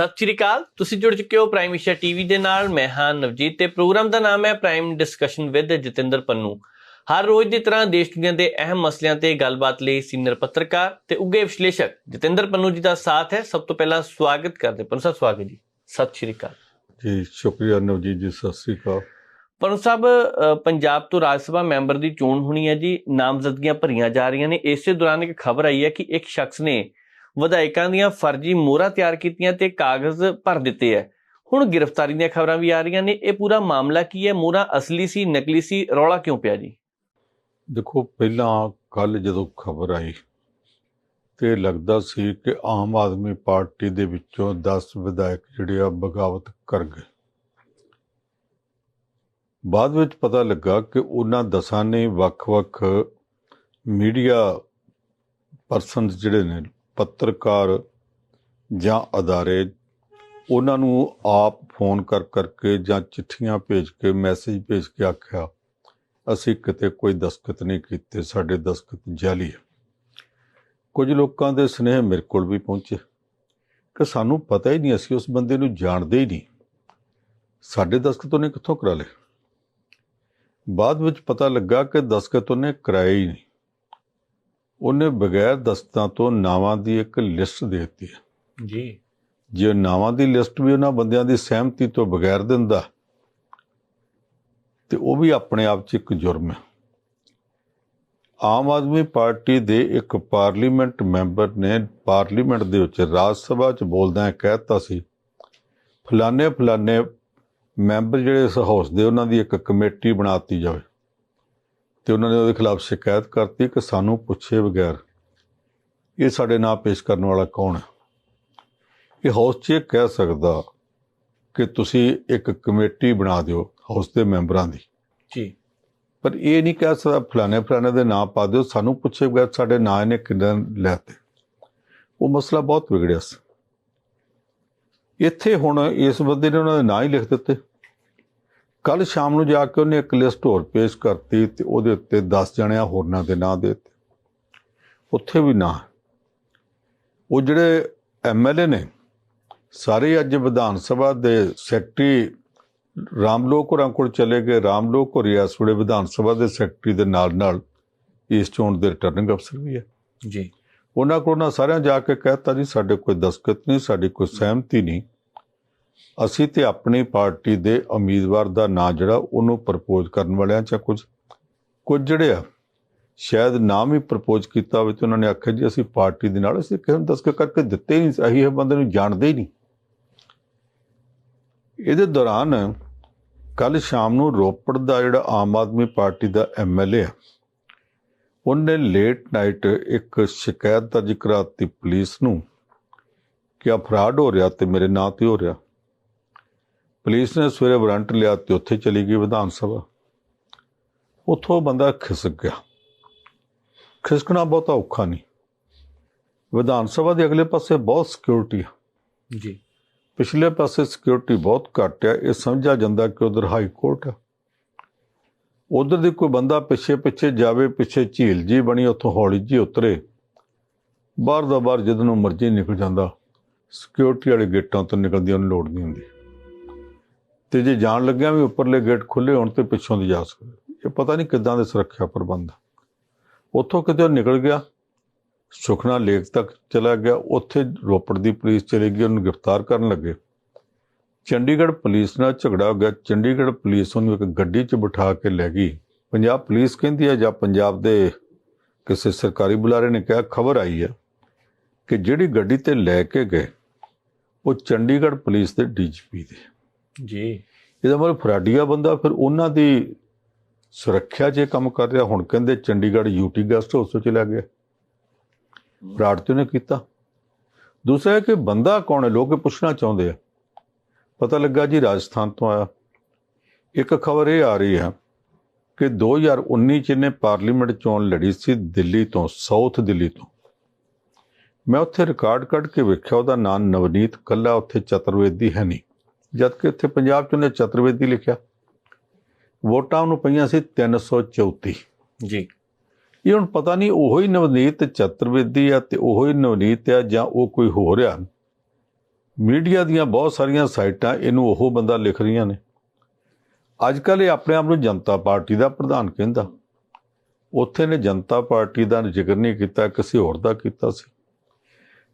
ਸਤਿ ਸ਼੍ਰੀ ਅਕਾਲ। ਤੁਸੀਂ ਜੁੜ ਚੁੱਕੇ ਹੋ ਪ੍ਰਾਈਮ ਏਸ਼ੀਆ ਟੀਵੀ ਦੇ ਨਾਲ। ਮੈਂ ਹਾਂ ਨਵਜੀਤ ਤੇ ਪ੍ਰੋਗਰਾਮ ਦਾ ਨਾਮ ਹੈ prime discussion with Jatinder Pannu. ਹਰ ਰੋਜ਼ ਦੀ ਤਰ੍ਹਾਂ ਦੇਸ਼ ਦੁਨੀਆ ਦੇ ਅਹਿਮ ਮਸਲਿਆਂ ਤੇ ਗੱਲਬਾਤ ਲਈ ਸੀਨੀਅਰ ਪੱਤਰਕਾਰ ਤੇ ਉੱਗੇ ਵਿਸ਼ਲੇਸ਼ਕ ਜਤਿੰਦਰ ਪੰਨੂ ਜੀ ਦਾ ਸਾਥ ਹੈ। ਸਭ ਤੋਂ ਪਹਿਲਾਂ ਸਵਾਗਤ ਕਰਦੇ ਪੰਨੂ ਸਾਹਿਬ ਸਵਾਗਤ ਜੀ। ਸਤਿ ਸ਼੍ਰੀ ਅਕਾਲ। ਜੀ ਸ਼ੁਕਰੀਆ ਨਵਜੀਤ ਜੀ। ਸਤਿ ਸ੍ਰੀ ਅਕਾਲ। ਪੰਨੂ ਸਾਹਿਬ ਪੰਜਾਬ ਤੋਂ ਰਾਜ ਸਭਾ ਮੈਂਬਰ ਦੀ ਚੋਣ ਹੋਣੀ ਹੈ ਜੀ। ਨਾਮਜ਼ਦਗੀਆਂ ਭਰੀਆਂ ਜਾ ਰਹੀਆਂ ਨੇ। ਇਸੇ ਦੌਰਾਨ ਇੱਕ ਖਬਰ ਆਈ ਹੈ ਕਿ ਇੱਕ ਸ਼ਖਸ ਨੇ ਵਿਧਾਇਕਾਂ ਦੀਆਂ ਫਰਜ਼ੀ ਮੋਹਰਾਂ ਤਿਆਰ ਕੀਤੀਆਂ ਤੇ ਕਾਗਜ਼ ਭਰ ਦਿੱਤੇ ਹੈ ਹੁਣ ਗ੍ਰਿਫਤਾਰੀ ਦੀਆਂ ਖਬਰਾਂ ਵੀ ਆ ਰਹੀਆਂ ਨੇ। ਇਹ ਪੂਰਾ ਮਾਮਲਾ ਕੀ ਹੈ ਮੋਹਰਾਂ ਅਸਲੀ ਸੀ, ਨਕਲੀ ਸੀ? ਰੌਲਾ ਕਿਉਂ ਪਿਆ ਜੀ? ਦੇਖੋ, ਪਹਿਲਾਂ ਕੱਲ ਜਦੋਂ ਖਬਰ ਆਈ ਤੇ ਲੱਗਦਾ ਸੀ ਕਿ ਆਮ ਆਦਮੀ ਪਾਰਟੀ ਦੇ ਵਿੱਚੋਂ 10 ਵਿਧਾਇਕ ਜਿਹੜੇ ਆ ਬਗਾਵਤ ਕਰ ਗਏ। ਬਾਅਦ ਵਿੱਚ ਪਤਾ ਲੱਗਾ ਕਿ ਉਹਨਾਂ ਦਸਾਂ ਨੇ ਵੱਖ-ਵੱਖ ਮੀਡੀਆ ਪਰਸਨਸ ਜਿਹੜੇ ਨੇ ਪੱਤਰਕਾਰ ਜਾਂ ਅਦਾਰੇ ਉਹਨਾਂ ਨੂੰ ਆਪ ਫੋਨ ਕਰ ਕਰਕੇ ਜਾਂ ਚਿੱਠੀਆਂ ਭੇਜ ਕੇ, ਮੈਸੇਜ ਭੇਜ ਕੇ ਆਖਿਆ, ਅਸੀਂ ਕਿਤੇ ਕੋਈ ਦਸਖਤ ਨਹੀਂ ਕੀਤੇ, ਸਾਡੇ ਦਸਖਤ ਜਾਲੀ ਹੈ। ਕੁਝ ਲੋਕਾਂ ਦੇ ਸਨੇਹ ਮੇਰੇ ਕੋਲ ਵੀ ਪਹੁੰਚੇ। ਕਿ ਸਾਨੂੰ ਪਤਾ ਹੀ ਨਹੀਂ, ਅਸੀਂ ਉਸ ਬੰਦੇ ਨੂੰ ਜਾਣਦੇ ਹੀ ਨਹੀਂ। ਸਾਡੇ ਦਸਖਤ ਉਹਨੇ ਕਿੱਥੋਂ ਕਰਾ ਲਏ? ਬਾਅਦ ਵਿੱਚ ਪਤਾ ਲੱਗਾ ਕਿ ਦਸਖਤ ਉਹਨੇ ਕਰਾਏ ਹੀ ਨਹੀਂ। ਉਹਨੇ ਬਗੈਰ ਦਸਤਾਂ ਤੋਂ ਨਾਵਾਂ ਦੀ ਇੱਕ ਲਿਸਟ ਦੇ ਦਿੱਤੀ ਜੀ। ਜੇ ਨਾਵਾਂ ਦੀ ਲਿਸਟ ਵੀ ਉਹਨਾਂ ਬੰਦਿਆਂ ਦੀ ਸਹਿਮਤੀ ਤੋਂ ਬਗੈਰ ਦਿੰਦਾ ਤੇ ਉਹ ਵੀ ਆਪਣੇ ਆਪ 'ਚ ਇੱਕ ਜੁਰਮ ਹੈ। ਆਮ ਆਦਮੀ ਪਾਰਟੀ ਦੇ ਇੱਕ ਪਾਰਲੀਮੈਂਟ ਮੈਂਬਰ ਨੇ ਪਾਰਲੀਮੈਂਟ ਦੇ ਵਿੱਚ ਰਾਜ ਸਭਾ 'ਚ ਬੋਲਦਿਆਂ ਕਹਿਤਾ ਸੀ ਫਲਾਣੇ ਫਲਾਣੇ ਮੈਂਬਰ ਜਿਹੜੇ ਇਸ ਹਾਊਸ ਦੇ ਉਹਨਾਂ ਦੀ ਇੱਕ ਕਮੇਟੀ ਬਣਾਤੀ ਜਾਵੇ। ਤੇ ਉਹਨਾਂ ਨੇ ਉਹਦੇ ਖਿਲਾਫ ਸ਼ਿਕਾਇਤ ਕਰਤੀ ਕਿ ਸਾਨੂੰ ਪੁੱਛੇ ਬਗੈਰ ਇਹ ਸਾਡੇ ਨਾਂ ਪੇਸ਼ ਕਰਨ ਵਾਲਾ ਕੌਣ ਹੈ? ਇਹ ਹਾਊਸ 'ਚ ਇਹ ਕਹਿ ਸਕਦਾ ਕਿ ਤੁਸੀਂ ਇੱਕ ਕਮੇਟੀ ਬਣਾ ਦਿਓ ਹਾਊਸ ਦੇ ਮੈਂਬਰਾਂ ਦੀ। ਜੀ। ਪਰ ਇਹ ਨਹੀਂ ਕਹਿ ਸਕਦਾ ਫਲਾਣੇ ਫਲਾਣੇ ਦੇ ਨਾਂ ਪਾ ਦਿਓ ਸਾਨੂੰ ਪੁੱਛੇ ਬਗੈਰ ਸਾਡੇ ਨਾਂ ਇਹਨੇ ਕਿੰਨੇ ਲੈਤੇ ਉਹ ਮਸਲਾ ਬਹੁਤ ਵਿਗੜਿਆ ਸੀ। ਇੱਥੇ ਹੁਣ ਇਸ ਬੰਦੇ ਨੇ ਉਹਨਾਂ ਦੇ ਨਾਂ ਹੀ ਲਿਖ ਦਿੱਤੇ। ਕੱਲ ਸ਼ਾਮ ਨੂੰ ਜਾ ਕੇ ਉਹਨੇ ਇੱਕ ਲਿਸਟ ਹੋਰ ਪੇਸ਼ ਕਰਤੀ ਤੇ ਉਹਦੇ ਉੱਤੇ 10 ਜਣਿਆਂ ਹੋਰਨਾਂ ਦੇ ਨਾਂ ਦੇ ਦਿੱਤੇ। ਉੱਥੇ ਵੀ ਨਾਂ। ਉਹ ਜਿਹੜੇ ਐਮਐਲਏ ਨੇ ਸਾਰੇ ਅੱਜ ਵਿਧਾਨ ਸਭਾ ਦੇ ਸੈਕਟਰੀ ਰਾਮਲੋਕ ਹੋਰਾਂ ਕੋਲ ਚਲੇ ਗਏ। ਰਾਮਲੋਕ ਹੋਰੀ ਇਸ ਵੇਲੇ ਵਿਧਾਨ ਸਭਾ ਦੇ ਸੈਕਟਰੀ ਦੇ ਨਾਲ ਨਾਲ ਇਸ ਚੋਣ ਦੇ ਰਿਟਰਨਿੰਗ ਅਫਸਰ ਵੀ ਹੈ। ਜੀ। ਉਹਨਾਂ ਕੋਲ ਨਾ ਸਾਰਿਆਂ ਜਾ ਕੇ ਕਹਿਤਾ ਜੀ ਸਾਡੇ ਕੋਈ ਦਸਖਤ ਨਹੀਂ ਸਾਡੀ ਕੋਈ ਸਹਿਮਤੀ ਨਹੀਂ। ਅਸੀਂ ਤੇ ਆਪਣੀ ਪਾਰਟੀ ਦੇ ਉਮੀਦਵਾਰ ਦਾ ਨਾਂ ਜਿਹੜਾ ਉਹਨੂੰ ਪ੍ਰਪੋਜ਼ ਕਰਨ ਵਾਲਿਆਂ ਚ ਕੁਝ ਕੁਝ ਜਿਹੜੇ ਆ, ਸ਼ਾਇਦ ਨਾਮ ਹੀ ਪ੍ਰਪੋਜ਼ ਕੀਤਾ ਹੋਵੇ ਤੇ ਉਹਨਾਂ ਨੇ ਆਖਿਆ ਜੀ ਅਸੀਂ ਪਾਰਟੀ ਦੇ ਨਾਲ, ਅਸੀਂ ਕਿਸੇ ਨੂੰ ਦਸਖਤ ਕਰਕੇ ਦਿੱਤੇ ਹੀ ਨਹੀਂ, ਅਸੀਂ ਇਹ ਬੰਦੇ ਨੂੰ ਜਾਣਦੇ ਹੀ ਨਹੀਂ। ਇਹਦੇ ਦੌਰਾਨ ਕੱਲ ਸ਼ਾਮ ਨੂੰ ਰੋਪੜ ਦਾ ਜਿਹੜਾ ਆਮ ਆਦਮੀ ਪਾਰਟੀ ਦਾ ਐਮਐਲਏ ਆ, ਉਹਨੇ ਲੇਟ ਨਾਈਟ ਇੱਕ ਸ਼ਿਕਾਇਤ ਦਰਜ ਕਰਾਤੀ ਪੁਲਿਸ ਨੂੰ ਕਿ ਆ ਫਰਾਡ ਹੋ ਰਿਹਾ ਤੇ ਮੇਰੇ ਨਾਂ ਤੇ ਹੋ ਰਿਹਾ। ਪੁਲਿਸ ਨੇ ਸਵੇਰੇ ਵਾਰੰਟ ਲਿਆ ਤੇ ਉੱਥੇ ਚਲੀ ਗਈ ਵਿਧਾਨ ਸਭਾ। ਉੱਥੋਂ ਬੰਦਾ ਖਿਸਕ ਗਿਆ। ਖਿਸਕਣਾ ਬਹੁਤਾ ਔਖਾ ਨਹੀਂ। ਵਿਧਾਨ ਸਭਾ ਦੇ ਅਗਲੇ ਪਾਸੇ ਬਹੁਤ ਸਿਕਿਉਰਿਟੀ ਆ। ਜੀ। ਪਿਛਲੇ ਪਾਸੇ ਸਿਕਿਉਰਿਟੀ ਬਹੁਤ ਘੱਟ ਹੈ ਇਹ ਸਮਝਿਆ ਜਾਂਦਾ ਕਿ ਉਧਰ ਹਾਈ ਕੋਰਟ ਹੈ ਉਧਰ ਦੀ ਕੋਈ ਬੰਦਾ ਪਿੱਛੇ ਪਿੱਛੇ ਜਾਵੇ ਪਿੱਛੇ ਝੀਲ ਜੀ ਬਣੀ ਉੱਥੋਂ ਹੌਲੀ ਜੀ ਉਤਰੇ। ਬਾਹਰ ਦਾ ਬਾਹਰ ਜਦ ਨੂੰ ਮਰਜ਼ੀ ਨਿਕਲ ਜਾਂਦਾ। ਸਿਕਿਉਰਿਟੀ ਵਾਲੇ ਗੇਟਾਂ ਤੋਂ ਨਿਕਲਦੀ ਉਹਨੂੰ ਲੋੜ ਨਹੀਂ ਹੁੰਦੀ। ਤੇ ਜੇ ਜਾਣ ਲੱਗਿਆ ਵੀ ਉੱਪਰਲੇ ਗੇਟ ਖੁੱਲੇ ਹੋਣ ਤੇ ਪਿੱਛੋਂ ਦੀ ਜਾ ਸਕਦੇ ਇਹ ਪਤਾ ਨਹੀਂ ਕਿੱਦਾਂ ਦੇ ਸੁਰੱਖਿਆ ਪ੍ਰਬੰਧ ਉੱਥੋਂ ਕਿਤੇ ਉਹ ਨਿਕਲ ਗਿਆ, ਸੁਖਨਾ ਲੇਕ ਤੱਕ ਚਲਾ ਗਿਆ, ਉੱਥੇ ਰੋਪੜ ਦੀ ਪੁਲਿਸ ਚਲੀ ਗਈ, ਉਹਨੂੰ ਗ੍ਰਿਫਤਾਰ ਕਰਨ ਲੱਗੇ। ਚੰਡੀਗੜ੍ਹ ਪੁਲਿਸ ਨਾਲ ਝਗੜਾ ਹੋ ਗਿਆ। ਚੰਡੀਗੜ੍ਹ ਪੁਲਿਸ ਉਹਨੂੰ ਇੱਕ ਗੱਡੀ 'ਚ ਬਿਠਾ ਕੇ ਲੈ ਗਈ। ਪੰਜਾਬ ਪੁਲਿਸ ਕਹਿੰਦੀ ਹੈ ਜਾਂ ਪੰਜਾਬ ਦੇ ਕਿਸੇ ਸਰਕਾਰੀ ਬੁਲਾਰੇ ਨੇ ਕਿਹਾ, ਖਬਰ ਆਈ ਹੈ ਕਿ ਜਿਹੜੀ ਗੱਡੀ ਤੇ ਲੈ ਕੇ ਗਏ, ਉਹ ਚੰਡੀਗੜ੍ਹ ਪੁਲਿਸ ਦੇ ਡੀਜੀਪੀ ਦੇ। ਜੀ। ਇਹਦਾ ਮਤਲਬ ਫਰਾਡੀਆ ਬੰਦਾ ਫਿਰ ਉਹਨਾਂ ਦੀ ਸੁਰੱਖਿਆ 'ਚ ਇਹ ਕੰਮ ਕਰ ਰਿਹਾ। ਹੁਣ ਕਹਿੰਦੇ ਚੰਡੀਗੜ੍ਹ ਯੂਟੀ ਗੈਸਟ ਹਾਊਸ 'ਚ ਚਲਾ ਗਿਆ। ਫਰਾਡ ਤੇ ਉਹਨੇ ਕੀਤਾ। ਦੂਸਰਾ ਹੈ ਕਿ ਬੰਦਾ ਕੌਣ ਹੈ? ਲੋਕ ਪੁੱਛਣਾ ਚਾਹੁੰਦੇ ਆ। ਪਤਾ ਲੱਗਾ ਜੀ ਰਾਜਸਥਾਨ ਤੋਂ ਆਇਆ। ਇੱਕ ਖਬਰ ਇਹ ਆ ਰਹੀ ਹੈ ਕਿ 2019 ਚ ਇਹਨੇ ਪਾਰਲੀਮੈਂਟ ਚੋਣ ਲੜੀ ਸੀ ਦਿੱਲੀ ਤੋਂ, ਸਾਊਥ ਦਿੱਲੀ ਤੋਂ। ਮੈਂ ਉੱਥੇ ਰਿਕਾਰਡ ਕੱਢ ਕੇ ਵੇਖਿਆ, ਉਹਦਾ ਨਾਂ ਨਵਨੀਤ ਕੱਲਾ, ਉੱਥੇ ਚਤੁਰਵੇਦੀ ਹੈ ਨਹੀਂ। ਜਦ ਕਿ ਇੱਥੇ ਪੰਜਾਬ ਚ ਉਹਨੇ ਚਤੁਰਵੇਦੀ ਲਿਖਿਆ। ਵੋਟਾਂ ਨੂੰ ਪਈਆਂ ਸੀ 334 ਜੀ। ਇਹ ਹੁਣ ਪਤਾ ਨਹੀਂ ਉਹੋ ਹੀ ਨਵਨੀਤ ਚਤੁਰਵੇਦੀ ਆ ਤੇ ਉਹੋ ਹੀ ਨਵਨੀਤ ਆ ਜਾਂ ਉਹ ਕੋਈ ਹੋਰ ਆ। ਮੀਡੀਆ ਦੀਆਂ ਬਹੁਤ ਸਾਰੀਆਂ ਸਾਈਟਾਂ ਇਹਨੂੰ ਉਹ ਬੰਦਾ ਲਿਖ ਰਹੀਆਂ ਨੇ। ਅੱਜ ਕੱਲ੍ਹ ਇਹ ਆਪਣੇ ਆਪ ਨੂੰ ਜਨਤਾ ਪਾਰਟੀ ਦਾ ਪ੍ਰਧਾਨ ਕਹਿੰਦਾ। ਉੱਥੇ ਨੇ ਜਨਤਾ ਪਾਰਟੀ ਦਾ ਜ਼ਿਕਰ ਨਹੀਂ ਕੀਤਾ ਕਿਸੇ ਹੋਰ ਦਾ ਕੀਤਾ ਸੀ।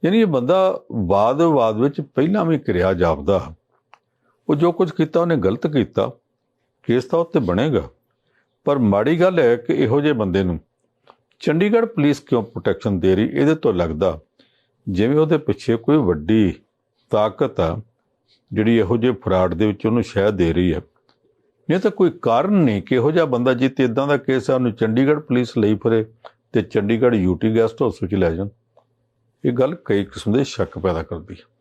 ਯਾਨੀ ਇਹ ਬੰਦਾ ਵਾਦ-ਵਾਦ ਵਿੱਚ ਪਹਿਲਾਂ ਵੀ ਕਿਰਿਆ ਜਾਪਦਾ। ਉਹ ਜੋ ਕੁਝ ਕੀਤਾ ਉਹਨੇ ਗਲਤ ਕੀਤਾ, ਕੇਸ ਤਾਂ ਉੱਤੇ ਬਣੇਗਾ। ਪਰ ਮਾੜੀ ਗੱਲ ਹੈ ਕਿ ਇਹੋ ਜਿਹੇ ਬੰਦੇ ਨੂੰ ਚੰਡੀਗੜ੍ਹ ਪੁਲਿਸ ਕਿਉਂ ਪ੍ਰੋਟੈਕਸ਼ਨ ਦੇ ਰਹੀ, ਇਹਦੇ ਤੋਂ ਲੱਗਦਾ ਜਿਵੇਂ ਉਹਦੇ ਪਿੱਛੇ ਕੋਈ ਵੱਡੀ ਤਾਕਤ ਆ, ਜਿਹੜੀ ਇਹੋ ਜਿਹੇ ਫਰਾਡ ਦੇ ਵਿੱਚ ਉਹਨੂੰ ਸ਼ਹਿ ਦੇ ਰਹੀ ਹੈ। ਨਹੀਂ ਤਾਂ ਕੋਈ ਕਾਰਨ ਨਹੀਂ ਕਿ ਇਹੋ ਜਿਹਾ ਬੰਦਾ ਜਿੱਤੇ ਇਦਾਂ ਦਾ ਕੇਸ ਆ, ਉਹਨੂੰ ਚੰਡੀਗੜ੍ਹ ਪੁਲਿਸ ਲਈ ਫਰੇ ਤੇ ਚੰਡੀਗੜ੍ਹ ਯੂਟੀ ਗੈਸਟ ਹਾਊਸ ਵਿੱਚ ਲੈ ਜਾਣ। ਇਹ ਗੱਲ ਕਈ ਕਿਸਮ ਦੇ ਸ਼ੱਕ ਪੈਦਾ ਕਰਦੀ ਹੈ।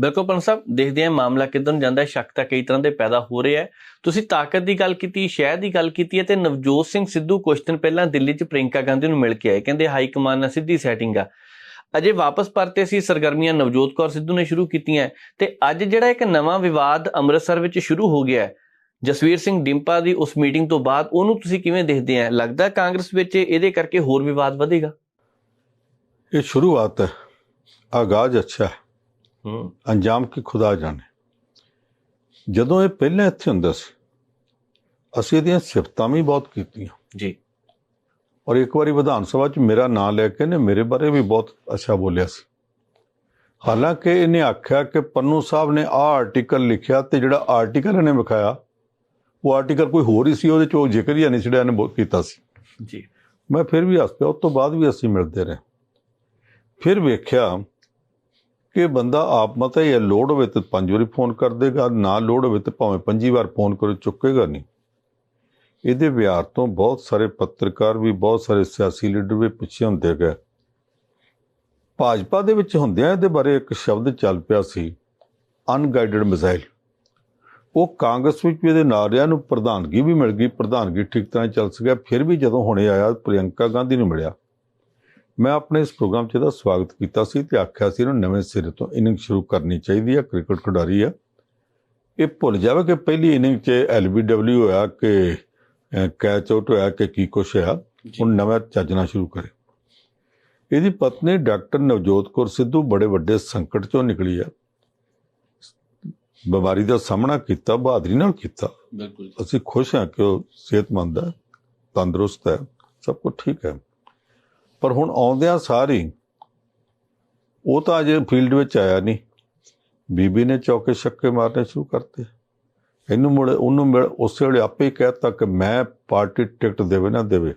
ਬਿਲਕੁਲ ਪੰਨ ਸਾਹਿਬ, ਦੇਖਦੇ ਹਾਂ ਮਾਮਲਾ ਕਿੱਧਰ ਨੂੰ ਜਾਂਦਾ ਹੈ। ਸ਼ੱਕ ਤਾਂ ਕਈ ਤਰ੍ਹਾਂ ਦੇ ਪੈਦਾ ਹੋ ਰਹੇ ਹੈ। ਤੁਸੀਂ ਤਾਕਤ ਦੀ ਗੱਲ ਕੀਤੀ ਸ਼ਹਿਰ ਦੀ ਗੱਲ ਕੀਤੀ ਹੈ ਤੇ ਨਵਜੋਤ ਸਿੰਘ ਸਿੱਧੂ ਕੁਝ ਦਿਨ ਪਹਿਲਾਂ ਦਿੱਲੀ 'ਚ ਪ੍ਰਿੰਕਾ ਗਾਂਧੀ ਨੂੰ ਮਿਲ ਕੇ ਆਏ। ਕਹਿੰਦੇ ਹਾਈ ਕਮਾਨ ਨਾਲ ਸਿੱਧੀ ਸੈਟਿੰਗ ਆ। ਅਜੇ ਵਾਪਸ ਪਰਤੇ ਸੀ ਸਰਗਰਮੀਆਂ ਨਵਜੋਤ ਕੌਰ ਸਿੱਧੂ ਨੇ ਸ਼ੁਰੂ ਕੀਤੀਆਂ ਤੇ ਅੱਜ ਜਿਹੜਾ ਇੱਕ ਨਵਾਂ ਵਿਵਾਦ ਅੰਮ੍ਰਿਤਸਰ ਵਿੱਚ ਸ਼ੁਰੂ ਹੋ ਗਿਆ ਹੈ। ਜਸਵੀਰ ਸਿੰਘ ਡਿੰਪਾ ਦੀ ਉਸ ਮੀਟਿੰਗ ਤੋਂ ਬਾਅਦ ਉਹਨੂੰ ਤੁਸੀਂ ਕਿਵੇਂ ਦੇਖਦੇ ਆ ਲੱਗਦਾ ਕਾਂਗਰਸ ਵਿੱਚ ਇਹਦੇ ਕਰਕੇ ਹੋਰ ਵਿਵਾਦ ਵਧੇਗਾ? ਇਹ ਸ਼ੁਰੂਆਤ ਹੈ। ਆਗਾਜ਼ ਅੱਛਾ ਹੈ। ਹੂੰ। ਅੰਜਾਮ ਕੀ ਖੁਦਾ ਜਾਣੇ। ਜਦੋਂ ਇਹ ਪਹਿਲਾਂ ਇੱਥੇ ਹੁੰਦਾ ਸੀ ਅਸੀਂ ਇਹਦੀਆਂ ਸਿਫਤਾਂ ਵੀ ਬਹੁਤ ਕੀਤੀਆਂ। ਜੀ। ਔਰ ਇੱਕ ਵਾਰੀ ਵਿਧਾਨ ਸਭਾ 'ਚ ਮੇਰਾ ਨਾਂ ਲੈ ਕੇ ਨੇ ਮੇਰੇ ਬਾਰੇ ਵੀ ਬਹੁਤ ਅੱਛਾ ਬੋਲਿਆ ਸੀ। ਹਾਲਾਂਕਿ ਇਹਨੇ ਆਖਿਆ ਕਿ ਪੰਨੂ ਸਾਹਿਬ ਨੇ ਆਹ ਆਰਟੀਕਲ ਲਿਖਿਆ ਤੇ ਜਿਹੜਾ ਆਰਟੀਕਲ ਇਹਨੇ ਵਿਖਾਇਆ ਉਹ ਆਰਟੀਕਲ ਕੋਈ ਹੋਰ ਹੀ ਸੀ ਉਹਦੇ 'ਚ ਉਹ ਜ਼ਿਕਰ ਹੀ ਨਹੀਂ ਇਹਨੇ ਬੋ- ਕੀਤਾ ਸੀ। ਜੀ। ਮੈਂ ਫਿਰ ਵੀ ਹੱਸ ਪਿਆ ਉਸ ਤੋਂ ਬਾਅਦ ਵੀ ਅਸੀਂ ਮਿਲਦੇ ਰਹੇ। ਫਿਰ ਵੇਖਿਆ ਕਿ ਬੰਦਾ ਆਪ ਮਤਾ ਹੀ ਹੈ ਲੋਡ ਹੋਵੇ ਤੇ ਪੰਜ ਵਾਰੀ ਫੋਨ ਕਰ ਦੇਗਾ, ਨਾ ਲੋਡ ਹੋਵੇ ਤੇ ਭਾਵੇਂ ਪੰਜੀ ਵਾਰ ਫੋਨ ਕਰੋ, ਚੁੱਕੇਗਾ ਨਹੀਂ। ਇਹਦੇ ਵਿਹਾਰ ਤੋਂ ਬਹੁਤ ਸਾਰੇ ਪੱਤਰਕਾਰ ਵੀ, ਬਹੁਤ ਸਾਰੇ ਸਿਆਸੀ ਲੀਡਰ ਵੀ ਪਿੱਛੇ ਹੁੰਦੇ ਗਏ। ਭਾਜਪਾ ਦੇ ਵਿੱਚ ਹੁੰਦਿਆਂ ਇਹਦੇ ਬਾਰੇ ਇੱਕ ਸ਼ਬਦ ਚੱਲ ਪਿਆ ਸੀ ਅਨਗਾਈਡਡ ਮਿਜ਼ਾਈਲ ਉਹ ਕਾਂਗਰਸ ਵਿੱਚ ਵੀ ਇਹਦੇ ਨਾਲ ਰਿਹਾ ਨੂੰ ਪ੍ਰਧਾਨਗੀ ਵੀ ਮਿਲ ਗਈ, ਪ੍ਰਧਾਨਗੀ ਠੀਕ ਤਰ੍ਹਾਂ ਚੱਲ ਸਕਿਆ, ਫਿਰ ਵੀ ਜਦੋਂ ਹੁਣੇ ਆਇਆ, ਪ੍ਰਿਯੰਕਾ ਗਾਂਧੀ ਨੂੰ ਮਿਲਿਆ। ਮੈਂ ਆਪਣੇ ਇਸ ਪ੍ਰੋਗਰਾਮ 'ਚ ਇਹਦਾ ਸਵਾਗਤ ਕੀਤਾ ਸੀ ਤੇ ਆਖਿਆ ਸੀ ਇਹਨੂੰ ਨਵੇਂ ਸਿਰੇ ਤੋਂ ਇਨਿੰਗ ਸ਼ੁਰੂ ਕਰਨੀ ਚਾਹੀਦੀ ਹੈ ਕ੍ਰਿਕਟ ਖਿਡਾਰੀ ਆ ਇਹ ਭੁੱਲ ਜਾਵੇ ਕਿ ਪਹਿਲੀ ਇਨਿੰਗ 'ਚ ਐਲਬੀਡਬਲਿਊ ਹੋਇਆ ਕਿ ਕੈਚ ਆਊਟ ਹੋਇਆ ਕਿ ਕੀ ਕੁਛ ਹੋਇਆ ਹੁਣ ਨਵਾਂ ਚੱਜਣਾ ਸ਼ੁਰੂ ਕਰੇ। ਇਹਦੀ ਪਤਨੀ ਡਾਕਟਰ ਨਵਜੋਤ ਕੌਰ ਸਿੱਧੂ ਬੜੇ ਵੱਡੇ ਸੰਕਟ 'ਚੋਂ ਨਿਕਲੀ ਆ ਬਿਮਾਰੀ ਦਾ ਸਾਹਮਣਾ ਕੀਤਾ ਬਹਾਦਰੀ ਨਾਲ ਕੀਤਾ। ਬਿਲਕੁਲ ਅਸੀਂ ਖੁਸ਼ ਹਾਂ ਕਿ ਉਹ ਸਿਹਤਮੰਦ ਹੈ ਤੰਦਰੁਸਤ ਹੈ ਸਭ ਕੁਝ ਠੀਕ ਹੈ। ਪਰ ਹੁਣ ਆਉਂਦਿਆਂ ਸਾਰੀ ਉਹ ਤਾਂ ਅਜੇ ਫੀਲਡ ਵਿੱਚ ਆਇਆ ਨਹੀਂ। ਬੀਬੀ ਨੇ ਚੌਕੇ ਛੱਕੇ ਮਾਰਨੇ ਸ਼ੁਰੂ ਕਰਤੇ। ਇਹਨੂੰ ਮੁੜ ਉਹਨੂੰ ਮਿਲ ਉਸੇ ਵੇਲੇ ਆਪੇ ਹੀ ਕਹਿਤਾ ਕਿ ਮੈਂ ਪਾਰਟੀ ਟਿਕਟ ਦੇਵੇ ਨਾ ਦੇਵੇ।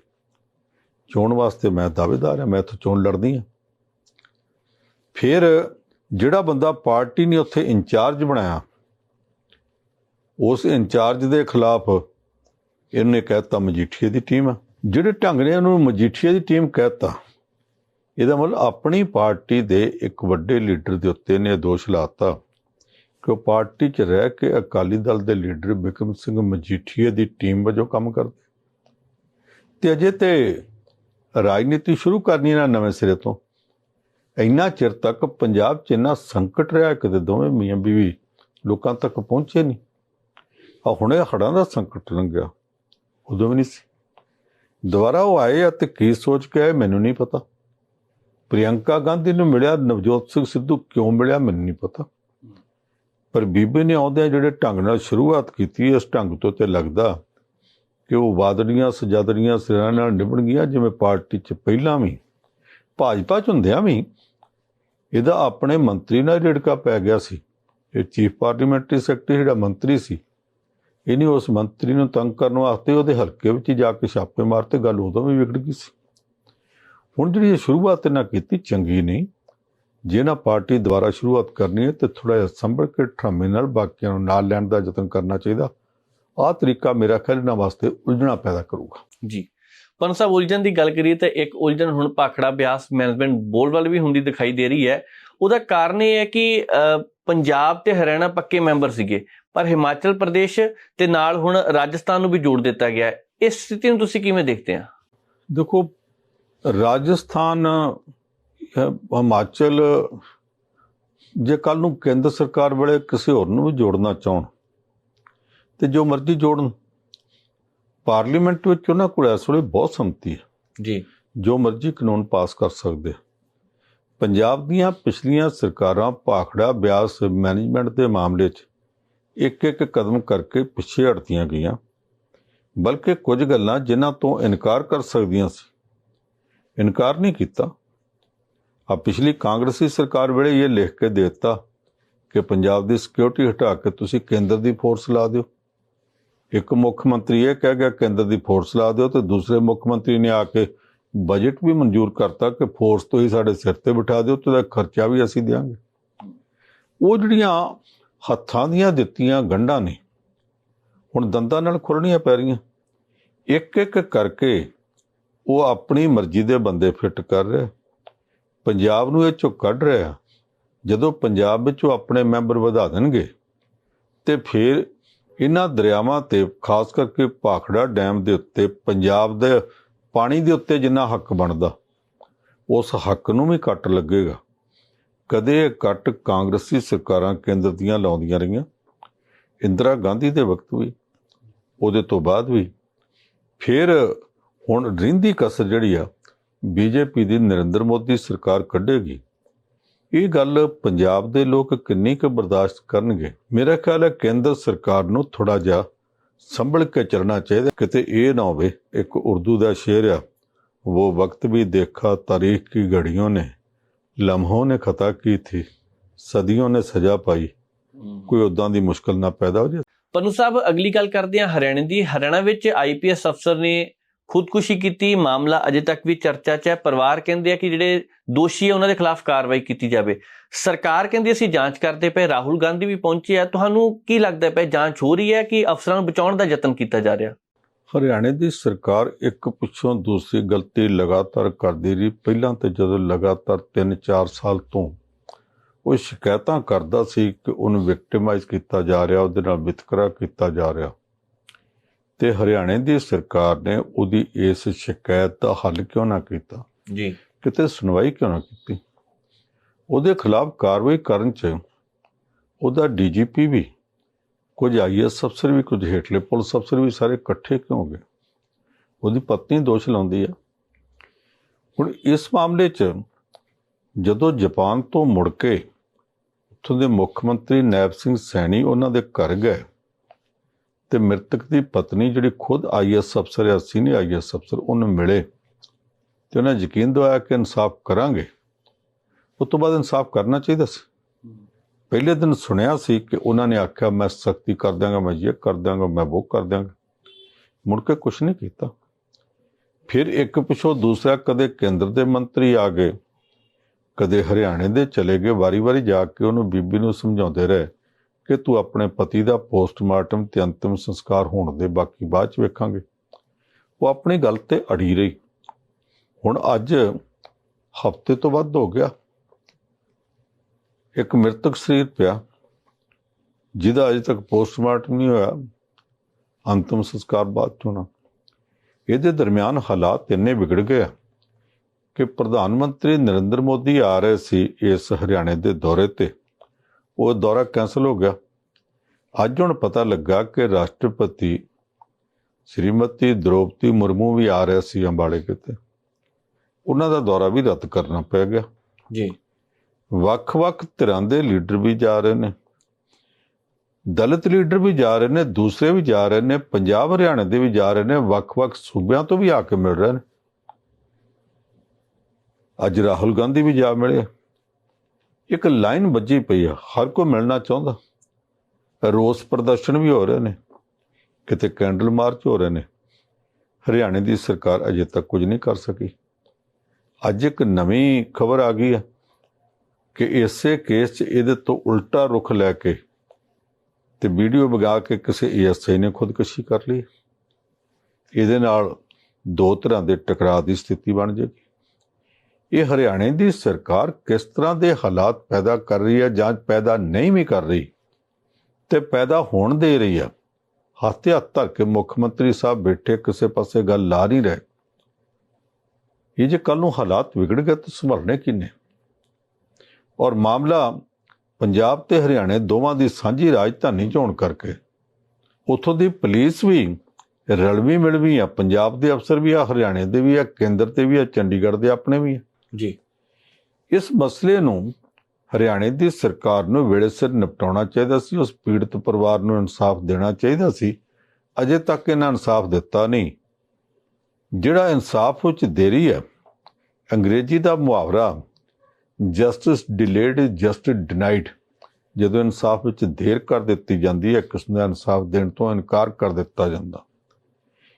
ਚੋਣ ਵਾਸਤੇ ਮੈਂ ਦਾਅਵੇਦਾਰ ਹਾਂ, ਮੈਂ ਇੱਥੇ ਚੋਣ ਲੜਦੀ ਹਾਂ। ਫਿਰ ਜਿਹੜਾ ਬੰਦਾ ਪਾਰਟੀ ਨੇ ਉੱਥੇ ਇੰਚਾਰਜ ਬਣਾਇਆ, ਉਸ ਇੰਚਾਰਜ ਦੇ ਖਿਲਾਫ ਇਹਨੇ ਕਹਿਤਾ ਮਜੀਠੀਏ ਦੀ ਟੀਮ ਆ। ਜਿਹੜੇ ਢੰਗ ਨੇ ਉਹਨੂੰ ਮਜੀਠੀਏ ਦੀ ਟੀਮ ਕਹਿਤਾ, ਇਹਦਾ ਮਤਲਬ ਆਪਣੀ ਪਾਰਟੀ ਦੇ ਇੱਕ ਵੱਡੇ ਲੀਡਰ ਦੇ ਉੱਤੇ ਨੇ ਦੋਸ਼ ਲਾਤਾ ਕਿ ਉਹ ਪਾਰਟੀ 'ਚ ਰਹਿ ਕੇ ਅਕਾਲੀ ਦਲ ਦੇ ਲੀਡਰ ਬਿਕਮ ਸਿੰਘ ਮਜੀਠੀਏ ਦੀ ਟੀਮ ਵਜੋਂ ਕੰਮ ਕਰਦੇ। ਤੇ ਅਜੇ ਤੇ ਰਾਜਨੀਤੀ ਸ਼ੁਰੂ ਕਰਨੀ ਇਹਨਾਂ ਨਵੇਂ ਸਿਰੇ ਤੋਂ। ਇੰਨਾ ਚਿਰ ਤੱਕ ਪੰਜਾਬ 'ਚ ਇੰਨਾ ਸੰਕਟ ਰਿਹਾ ਕਿਤੇ ਦੋਵੇਂ ਮੀਆਂ ਬੀਵੀ ਲੋਕਾਂ ਤੱਕ ਪਹੁੰਚੇ ਨਹੀਂ। ਆ ਹੁਣੇ ਹੜਾਂ ਦਾ ਸੰਕਟ ਲੰਘਿਆ, ਉਦੋਂ ਵੀ ਨਹੀਂ ਸੀ। ਦੁਬਾਰਾ ਉਹ ਆਏ ਆ ਤੇ ਕੀ ਸੋਚ ਕੇ ਆਏ, ਮੈਨੂੰ ਨਹੀਂ ਪਤਾ। ਪ੍ਰਿਯੰਕਾ ਗਾਂਧੀ ਨੂੰ ਮਿਲਿਆ, ਨਵਜੋਤ ਸਿੰਘ ਸਿੱਧੂ ਕਿਉਂ ਮਿਲਿਆ, ਮੈਨੂੰ ਨਹੀਂ ਪਤਾ। ਪਰ ਬੀਬੀ ਨੇ ਆਉਂਦਿਆਂ ਜਿਹੜੇ ਢੰਗ ਨਾਲ ਸ਼ੁਰੂਆਤ ਕੀਤੀ, ਇਸ ਢੰਗ ਤੋਂ ਤੇ ਲੱਗਦਾ ਕਿ ਉਹ ਵਾਦੜੀਆਂ, ਸਜਾਦੜੀਆਂ ਸਿਰਾਂ ਨਾਲ ਨਿਭਣਗੀਆਂ ਜਿਵੇਂ ਪਾਰਟੀ 'ਚ ਪਹਿਲਾਂ ਵੀ, ਭਾਜਪਾ 'ਚ ਹੁੰਦਿਆਂ ਵੀ। ਇਹਦਾ ਆਪਣੇ ਮੰਤਰੀ ਨਾਲ ਰੜਕਾ ਪੈ ਗਿਆ ਸੀ। ਇਹ ਚੀਫ ਪਾਰਲੀਮੈਂਟਰੀ ਸੈਕਟਰੀ ਜਿਹੜਾ ਮੰਤਰੀ ਸੀ ਇਹਨੇ ਉਸ ਮੰਤਰੀ ਨੂੰ ਤੰਗ ਕਰਨ ਵਾਸਤੇ ਉਹਦੇ ਹਲਕੇ ਵਿੱਚ ਜਾ ਕੇ ਛਾਪੇ ਮਾਰਤੇ ਗੱਲ ਉਦੋਂ ਵੀ ਵਿਗੜ ਗਈ ਸੀ। ਹੁਣ ਜਿਹੜੀ ਇਹ ਸ਼ੁਰੂਆਤ ਇਹਨਾਂ ਕੀਤੀ ਚੰਗੀ ਨਹੀਂ। ਜੇ ਨਾ ਪਾਰਟੀ ਦੁਬਾਰਾ ਸ਼ੁਰੂਆਤ ਕਰਨੀ ਹੈ ਤੇ ਥੋੜਾ ਜਿਹਾ ਸੰਭਲ ਕੇ ਠਰਮੇ ਨਾਲ ਬਾਕੀਆਂ ਨੂੰ ਨਾਲ ਲੈਣ ਦਾ ਯਤਨ ਕਰਨਾ ਚਾਹੀਦਾ। ਆਹ ਤਰੀਕਾ ਮੇਰਾ ਖਿਆਲ ਇਹਨਾਂ ਵਾਸਤੇ ਉਲਝਣਾ ਪੈਦਾ ਕਰੂਗਾ। ਜੀ। ਪੰਨ ਸਾਹਿਬ ਉਲਝਣ ਦੀ ਗੱਲ ਕਰੀਏ ਤਾਂ ਇੱਕ ਉਲਝਣ ਹੁਣ ਪਾਖੜਾ ਬਿਆਸ ਮੈਨੇਜਮੈਂਟ ਬੋਰਡ ਵੱਲ ਵੀ ਹੁੰਦੀ ਦਿਖਾਈ ਦੇ ਰਹੀ ਹੈ। ਉਹਦਾ ਕਾਰਨ ਇਹ ਹੈ ਕਿ ਅ, ਪੰਜਾਬ ਤੇ ਹਰਿਆਣਾ ਪੱਕੇ ਮੈਂਬਰ ਸੀਗੇ। ਪਰ ਹਿਮਾਚਲ ਪ੍ਰਦੇਸ਼ ਤੇ ਨਾਲ ਹੁਣ ਰਾਜਸਥਾਨ ਨੂੰ ਵੀ ਜੋੜ ਦਿੱਤਾ ਗਿਆ ਹੈ। ਇਸ ਸਥਿਤੀ ਨੂੰ ਤੁਸੀਂ ਕਿਵੇਂ ਦੇਖਦੇ ਆ? ਦੇਖੋ ਰਾਜਸਥਾਨ ਹਿਮਾਚਲ ਜੇ ਕੱਲ ਨੂੰ ਕੇਂਦਰ ਸਰਕਾਰ ਵਾਲੇ ਕਿਸੇ ਹੋਰ ਨੂੰ ਵੀ ਜੋੜਨਾ ਚਾਹਣ ਤੇ ਜੋ ਮਰਜ਼ੀ ਜੋੜਨ ਪਾਰਲੀਮੈਂਟ ਵਿੱਚ ਉਹਨਾਂ ਕੋਲ ਇਸ ਵੇਲੇ ਬਹੁਤ ਸੰਮਤੀ ਹੈ। ਜੀ। ਜੋ ਮਰਜ਼ੀ ਕਾਨੂੰਨ ਪਾਸ ਕਰ ਸਕਦੇ। ਪੰਜਾਬ ਦੀਆਂ ਪਿਛਲੀਆਂ ਸਰਕਾਰਾਂ ਭਾਖੜਾ ਬਿਆਸ ਮੈਨੇਜਮੈਂਟ ਦੇ ਮਾਮਲੇ 'ਚ ਇੱਕ ਇੱਕ ਕਦਮ ਕਰਕੇ ਪਿੱਛੇ ਹਟਦੀਆਂ ਗਈਆਂ, ਬਲਕਿ ਕੁਝ ਗੱਲਾਂ ਜਿਨ੍ਹਾਂ ਤੋਂ ਇਨਕਾਰ ਕਰ ਸਕਦੀਆਂ ਸੀ। ਇਨਕਾਰ ਨਹੀਂ ਕੀਤਾ। ਆ ਪਿਛਲੀ ਕਾਂਗਰਸੀ ਸਰਕਾਰ ਵੇਲੇ ਇਹ ਲਿਖ ਕੇ ਦੇ ਦਿੱਤਾ ਕਿ ਪੰਜਾਬ ਦੀ ਸਿਕਿਉਰਿਟੀ ਹਟਾ ਕੇ ਤੁਸੀਂ ਕੇਂਦਰ ਦੀ ਫੋਰਸ ਲਾ ਦਿਓ। ਇੱਕ ਮੁੱਖ ਮੰਤਰੀ ਇਹ ਕਹਿ ਗਿਆ, ਕੇਂਦਰ ਦੀ ਫੋਰਸ ਲਾ ਦਿਓ ਤੇ ਦੂਸਰੇ ਮੁੱਖ ਮੰਤਰੀ ਨੇ ਆ ਕੇ ਬਜਟ ਵੀ ਮਨਜ਼ੂਰ ਕਰਤਾ ਕਿ ਫੋਰਸ ਤੋਂ ਹੀ ਸਾਡੇ ਸਿਰ ਤੇ ਬਿਠਾ ਦਿਓ ਤੇ ਉਹਦਾ ਖਰਚਾ ਵੀ ਅਸੀਂ ਦਿਆਂਗੇ। ਉਹ ਜਿਹੜੀਆਂ ਹੱਥਾਂ ਦੀਆਂ ਦਿੱਤੀਆਂ ਗੰਢਾਂ ਨੇ। ਹੁਣ ਦੰਦਾਂ ਨਾਲ ਖੁਰਣੀਆਂ ਪੈ ਰਹੀਆਂ। ਇੱਕ ਇੱਕ ਕਰਕੇ ਉਹ ਆਪਣੀ ਮਰਜ਼ੀ ਦੇ ਬੰਦੇ ਫਿੱਟ ਕਰ ਰਿਹਾ। ਪੰਜਾਬ ਨੂੰ ਇਹ ਚੋਂ ਕੱਢ ਰਿਹਾ। ਜਦੋਂ ਪੰਜਾਬ ਵਿੱਚ ਉਹ ਆਪਣੇ ਮੈਂਬਰ ਵਧਾ ਦੇਣਗੇ, ਤੇ ਫਿਰ ਇਹਨਾਂ ਦਰਿਆਵਾਂ ਤੇ, ਖਾਸ ਕਰਕੇ ਭਾਖੜਾ ਡੈਮ ਦੇ ਉੱਤੇ, ਪੰਜਾਬ ਦੇ ਪਾਣੀ ਦੇ ਉੱਤੇ ਜਿੰਨਾ ਹੱਕ ਬਣਦਾ, ਉਸ ਹੱਕ ਨੂੰ ਵੀ ਕੱਟ ਲੱਗੇਗਾ। ਕਦੇ ਘੱਟ ਕਾਂਗਰਸੀ ਸਰਕਾਰਾਂ ਕੇਂਦਰ ਦੀਆਂ ਲਾਉਂਦੀਆਂ ਰਹੀਆਂ। ਇੰਦਰਾ ਗਾਂਧੀ ਦੇ ਵਕਤ ਵੀ, ਉਹਦੇ ਤੋਂ ਬਾਅਦ ਵੀ। ਫਿਰ ਹੁਣ ਰਿੰਦੀ ਕਸਰ ਜਿਹੜੀ ਆ, ਬੀਜੇਪੀ ਦੀ ਨਰਿੰਦਰ ਮੋਦੀ ਸਰਕਾਰ ਕੱਢੇਗੀ। ਇਹ ਗੱਲ ਪੰਜਾਬ ਦੇ ਲੋਕ ਕਿੰਨੀ ਕੁ ਬਰਦਾਸ਼ਤ ਕਰਨਗੇ? ਮੇਰਾ ਖਿਆਲ ਹੈ ਕੇਂਦਰ ਸਰਕਾਰ ਨੂੰ ਥੋੜਾ ਜਿਹਾ ਸੰਭਲ ਕੇ ਚੱਲਣਾ ਚਾਹੀਦਾ। ਕਿਤੇ ਇਹ ਨਾ ਹੋਵੇ, ਇੱਕ ਉਰਦੂ ਦਾ ਸ਼ੇਰ ਆ ਉਹ ਵਕਤ ਵੀ ਦੇਖਾ ਤਾਰੀਖ ਕੀ ਘੜੀਆਂ ਨੇ। ਲਮਹੋਂ ਨੇ ਖਤਾ ਕੀ ਥੀ? ਸਦੀਆਂ ਨੇ ਸਜ਼ਾ ਪਾਈ। ਕੋਈ ਉਦਾਂ ਦੀ ਮੁਸ਼ਕਲ ਨਾ ਪੈਦਾ ਹੋ ਜਾਏ ਪਨੂ ਸਾਹਿਬ ਅਗਲੀ ਗੱਲ ਕਰਦੇ ਹਾਂ ਹਰਿਆਣੇ ਦੀ। ਹਰਿਆਣਾ ਵਿੱਚ ਆਈਪੀਐਸ ਅਫਸਰ ਨੇ ਖੁਦਕੁਸ਼ੀ ਕੀਤੀ। ਮਾਮਲਾ ਅਜੇ ਤੱਕ ਵੀ ਚਰਚਾ 'ਚ ਹੈ। ਪਰਿਵਾਰ ਕਹਿੰਦੇ ਆ ਕਿ ਜਿਹੜੇ ਦੋਸ਼ੀ ਹੈ ਉਹਨਾਂ ਦੇ ਖਿਲਾਫ ਕਾਰਵਾਈ ਕੀਤੀ ਜਾਵੇ। ਸਰਕਾਰ ਕਹਿੰਦੀ ਅਸੀਂ ਜਾਂਚ ਕਰਦੇ ਪਏ। ਰਾਹੁਲ ਗਾਂਧੀ ਵੀ ਪਹੁੰਚੇ ਆ। ਤੁਹਾਨੂੰ ਕੀ ਲੱਗਦਾ ਪਿਆ? ਜਾਂਚ ਹੋ ਰਹੀ ਹੈ ਕਿ ਅਫਸਰਾਂ ਨੂੰ ਬਚਾਉਣ ਦਾ ਯਤਨ ਕੀਤਾ ਜਾ ਰਿਹਾ? ਹਰਿਆਣੇ ਦੀ ਸਰਕਾਰ ਇੱਕ ਪਿੱਛੋਂ ਦੂਸਰੀ ਗਲਤੀ ਲਗਾਤਾਰ ਕਰਦੀ ਰਹੀ ਪਹਿਲਾਂ ਤੇ ਜਦੋਂ ਲਗਾਤਾਰ 3-4 ਸਾਲ ਤੋਂ। ਉਹ ਸ਼ਿਕਾਇਤਾਂ ਕਰਦਾ ਸੀ ਕਿ ਉਹਨੂੰ ਵਿਕਟਿਮਾਈਜ਼ ਕੀਤਾ ਜਾ ਰਿਹਾ ਉਹਦੇ ਨਾਲ ਵਿਤਕਰਾ ਕੀਤਾ ਜਾ ਰਿਹਾ। ਤੇ ਹਰਿਆਣੇ ਦੀ ਸਰਕਾਰ ਨੇ ਉਹਦੀ ਇਸ ਸ਼ਿਕਾਇਤ ਦਾ ਹੱਲ ਕਿਉਂ ਨਾ ਕੀਤਾ? ਜੀ। ਕਿਤੇ ਸੁਣਵਾਈ ਕਿਉਂ ਨਾ ਕੀਤੀ? ਉਹਦੇ ਖਿਲਾਫ ਕਾਰਵਾਈ ਕਰਨ ਚ ਉਹਦਾ ਡੀਜੀਪੀ ਵੀ ਕੁਝ ਆਈਐਸ ਅਫਸਰ ਵੀ, ਕੁਝ ਹੇਠਲੇ ਪੁਲਿਸ ਅਫਸਰ ਵੀ ਸਾਰੇ ਇਕੱਠੇ ਕਿਉਂ ਹੋ ਗਏ? ਉਹਦੀ ਪਤਨੀ ਦੋਸ਼ ਲਾਉਂਦੀ ਆ। ਹੁਣ ਇਸ ਮਾਮਲੇ 'ਚ ਜਦੋਂ ਜਾਪਾਨ ਤੋਂ ਮੁੜ ਕੇ ਉੱਥੋਂ ਦੇ ਮੁੱਖ ਮੰਤਰੀ ਨੈਬ ਸਿੰਘ ਸੈਣੀ ਉਹਨਾਂ ਦੇ ਘਰ ਗਏ ਤੇ ਮ੍ਰਿਤਕ ਦੀ ਪਤਨੀ ਜਿਹੜੀ ਖੁਦ ਆਈਐਸ ਅਫਸਰ ਹੈ ਸੀਨੀਅਰ ਆਈਐਸ ਅਫਸਰ, ਉਹਨੂੰ ਮਿਲੇ ਤੇ ਉਹਨਾਂ ਯਕੀਨ ਦਿਵਾਇਆ ਕਿ ਇਨਸਾਫ ਕਰਾਂਗੇ। ਉਸ ਤੋਂ ਬਾਅਦ ਇਨਸਾਫ ਕਰਨਾ ਚਾਹੀਦਾ ਸੀ। ਪਹਿਲੇ ਦਿਨ ਸੁਣਿਆ ਸੀ ਕਿ ਉਹਨਾਂ ਨੇ ਆਖਿਆ, ਮੈਂ ਸਖਤੀ ਕਰ ਦਿਆਂਗਾ, ਮੈਂ ਇਹ ਕਰ ਦਿਆਂਗਾ, ਮੈਂ ਉਹ ਕਰ ਦਿਆਂਗਾ। ਮੁੜ ਕੇ ਕੁਝ ਨਹੀਂ ਕੀਤਾ। ਫਿਰ ਇੱਕ ਪਿਛੋਂ ਦੂਸਰਾ ਕਦੇ ਕੇਂਦਰ ਦੇ ਮੰਤਰੀ ਆ ਗਏ, ਕਦੇ ਹਰਿਆਣੇ ਦੇ ਚਲੇ ਗਏ। ਵਾਰੀ-ਵਾਰੀ ਜਾ ਕੇ ਉਹਨੂੰ ਬੀਬੀ ਨੂੰ ਸਮਝਾਉਂਦੇ ਰਹੇ ਕਿ ਤੂੰ ਆਪਣੇ ਪਤੀ ਦਾ ਪੋਸਟਮਾਰਟਮ ਤੇ ਅੰਤਿਮ ਸੰਸਕਾਰ ਹੋਣ ਦੇ ਬਾਕੀ ਬਾਅਦ ਚ ਵੇਖਾਂਗੇ। ਉਹ ਆਪਣੀ ਗੱਲ ਤੇ ਅੜੀ ਰਹੀ ਹੁਣ ਅੱਜ ਹਫ਼ਤੇ ਤੋਂ ਵੱਧ ਹੋ ਗਿਆ। ਇੱਕ ਮ੍ਰਿਤਕ ਸਰੀਰ ਪਿਆ, ਜਿਹਦਾ ਅਜੇ ਤੱਕ ਪੋਸਟਮਾਰਟਮ ਨਹੀਂ ਹੋਇਆ, ਅੰਤਮ ਸੰਸਕਾਰ ਬਾਅਦ ਚ ਹੋਣਾ ਇਹਦੇ ਦਰਮਿਆਨ ਹਾਲਾਤ ਇੰਨੇ ਵਿਗੜ ਗਏ ਕਿ ਪ੍ਰਧਾਨ ਮੰਤਰੀ ਨਰਿੰਦਰ ਮੋਦੀ ਆ ਰਹੇ ਸੀ ਇਸ ਹਰਿਆਣੇ ਦੇ ਦੌਰੇ ਤੇ। ਉਹ ਦੌਰਾ ਕੈਨਸਲ ਹੋ ਗਿਆ। ਅੱਜ ਹੁਣ ਪਤਾ ਲੱਗਾ ਕਿ ਰਾਸ਼ਟਰਪਤੀ ਸ਼੍ਰੀਮਤੀ ਦ੍ਰੋਪਦੀ ਮੁਰਮੂ ਵੀ ਆ ਰਹੇ ਸੀ ਅੰਬਾਲੇ ਕਿਤੇ। ਉਹਨਾਂ ਦਾ ਦੌਰਾ ਵੀ ਰੱਦ ਕਰਨਾ ਪੈ ਗਿਆ। ਜੀ। ਵੱਖ-ਵੱਖ ਧਿਰਾਂ ਦੇ ਲੀਡਰ ਵੀ ਜਾ ਰਹੇ ਨੇ। ਦਲਿਤ ਲੀਡਰ ਵੀ ਜਾ ਰਹੇ ਨੇ, ਦੂਸਰੇ ਵੀ ਜਾ ਰਹੇ ਨੇ, ਪੰਜਾਬ ਹਰਿਆਣਾ ਦੇ ਵੀ ਜਾ ਰਹੇ ਨੇ, ਵੱਖ-ਵੱਖ ਸੂਬਿਆਂ ਤੋਂ ਵੀ ਆ ਕੇ ਮਿਲ ਰਹੇ ਨੇ। ਅੱਜ ਰਾਹੁਲ ਗਾਂਧੀ ਵੀ ਜਾ ਮਿਲੇ। ਇੱਕ ਲਾਈਨ ਵੱਜੀ ਪਈ ਆ, ਹਰ ਕੋਈ ਮਿਲਣਾ ਚਾਹੁੰਦਾ। ਰੋਸ ਪ੍ਰਦਰਸ਼ਨ ਵੀ ਹੋ ਰਹੇ ਨੇ, ਕਿਤੇ ਕੈਂਡਲ ਮਾਰਚ ਹੋ ਰਹੇ ਨੇ। ਹਰਿਆਣੇ ਦੀ ਸਰਕਾਰ ਅਜੇ ਤੱਕ ਕੁਝ ਨਹੀਂ ਕਰ ਸਕੀ। ਅੱਜ ਇੱਕ ਨਵੀਂ ਖਬਰ ਆ ਗਈ ਹੈ ਕਿ ਇਸੇ ਕੇਸ 'ਚ ਇਹਦੇ ਤੋਂ ਉਲਟਾ ਰੁਖ ਲੈ ਕੇ ਤੇ ਵੀਡੀਓ ਵਗਾ ਕੇ ਕਿਸੇ ਏਐਸਆਈ ਨੇ ਖੁਦਕੁਸ਼ੀ ਕਰ ਲਈ। ਇਹਦੇ ਨਾਲ ਦੋ ਤਰ੍ਹਾਂ ਦੇ ਟਕਰਾਅ ਦੀ ਸਥਿਤੀ ਬਣ ਜਾਏਗੀ। ਇਹ ਹਰਿਆਣੇ ਦੀ ਸਰਕਾਰ ਕਿਸ ਤਰ੍ਹਾਂ ਦੇ ਹਾਲਾਤ ਪੈਦਾ ਕਰ ਰਹੀ ਹੈ ਜਾਂ ਪੈਦਾ ਨਹੀਂ ਵੀ ਕਰ ਰਹੀ ਤੇ ਪੈਦਾ ਹੋਣ ਦੇ ਰਹੀ ਹੈ, ਹੱਥ ਤੇ ਹੱਥ ਧਰ ਕੇ ਮੁੱਖ ਮੰਤਰੀ ਸਾਹਿਬ ਬੈਠੇ ਕਿਸੇ ਪਾਸੇ ਗੱਲ ਲਾ ਨਹੀਂ ਰਹੇ। ਇਹ ਜੇ ਕੱਲ ਨੂੰ ਹਾਲਾਤ ਵਿਗੜ ਗਏ ਤਾਂ ਸੰਭਲਣੇ ਕਿੰਨੇ? ਔਰ ਮਾਮਲਾ ਪੰਜਾਬ ਤੇ ਹਰਿਆਣੇ ਦੋਵਾਂ ਦੀ ਸਾਂਝੀ ਰਾਜਧਾਨੀ ਹੋਣ ਕਰਕੇ। ਉਥੋਂ ਦੀ ਪੁਲਿਸ ਵੀ ਰਲਵੀਂ ਮਿਲਵੀਂ ਆ ਪੰਜਾਬ ਦੇ ਅਫਸਰ ਵੀ ਆ ਹਰਿਆਣੇ ਦੇ ਵੀ ਆ ਕੇਂਦਰ ਤੇ ਵੀ ਆ ਚੰਡੀਗੜ੍ਹ ਦੇ ਆਪਣੇ ਵੀ ਆ। ਜੀ। ਇਸ ਮਸਲੇ ਨੂੰ ਹਰਿਆਣੇ ਦੀ ਸਰਕਾਰ ਨੂੰ ਵੇਲੇ ਸਿਰ ਨਿਪਟਾਉਣਾ ਚਾਹੀਦਾ ਸੀ ਉਸ ਪੀੜਤ ਪਰਿਵਾਰ ਨੂੰ ਇਨਸਾਫ ਦੇਣਾ ਚਾਹੀਦਾ ਸੀ। ਅਜੇ ਤੱਕ ਇਹਨਾਂ ਇਨਸਾਫ ਦਿੱਤਾ ਨਹੀਂ। ਜਿਹੜਾ ਇਨਸਾਫ ਵਿੱਚ ਦੇਰੀ ਹੈ ਅੰਗਰੇਜ਼ੀ ਦਾ ਮੁਹਾਵਰਾ justice delayed is just denied. ਜਦੋਂ ਇਨਸਾਫ ਵਿੱਚ ਦੇਰ ਕਰ ਦਿੱਤੀ ਜਾਂਦੀ ਹੈ ਕਿਸ ਦਾ ਇਨਸਾਫ ਦੇਣ ਤੋਂ ਇਨਕਾਰ ਕਰ ਦਿੱਤਾ ਜਾਂਦਾ।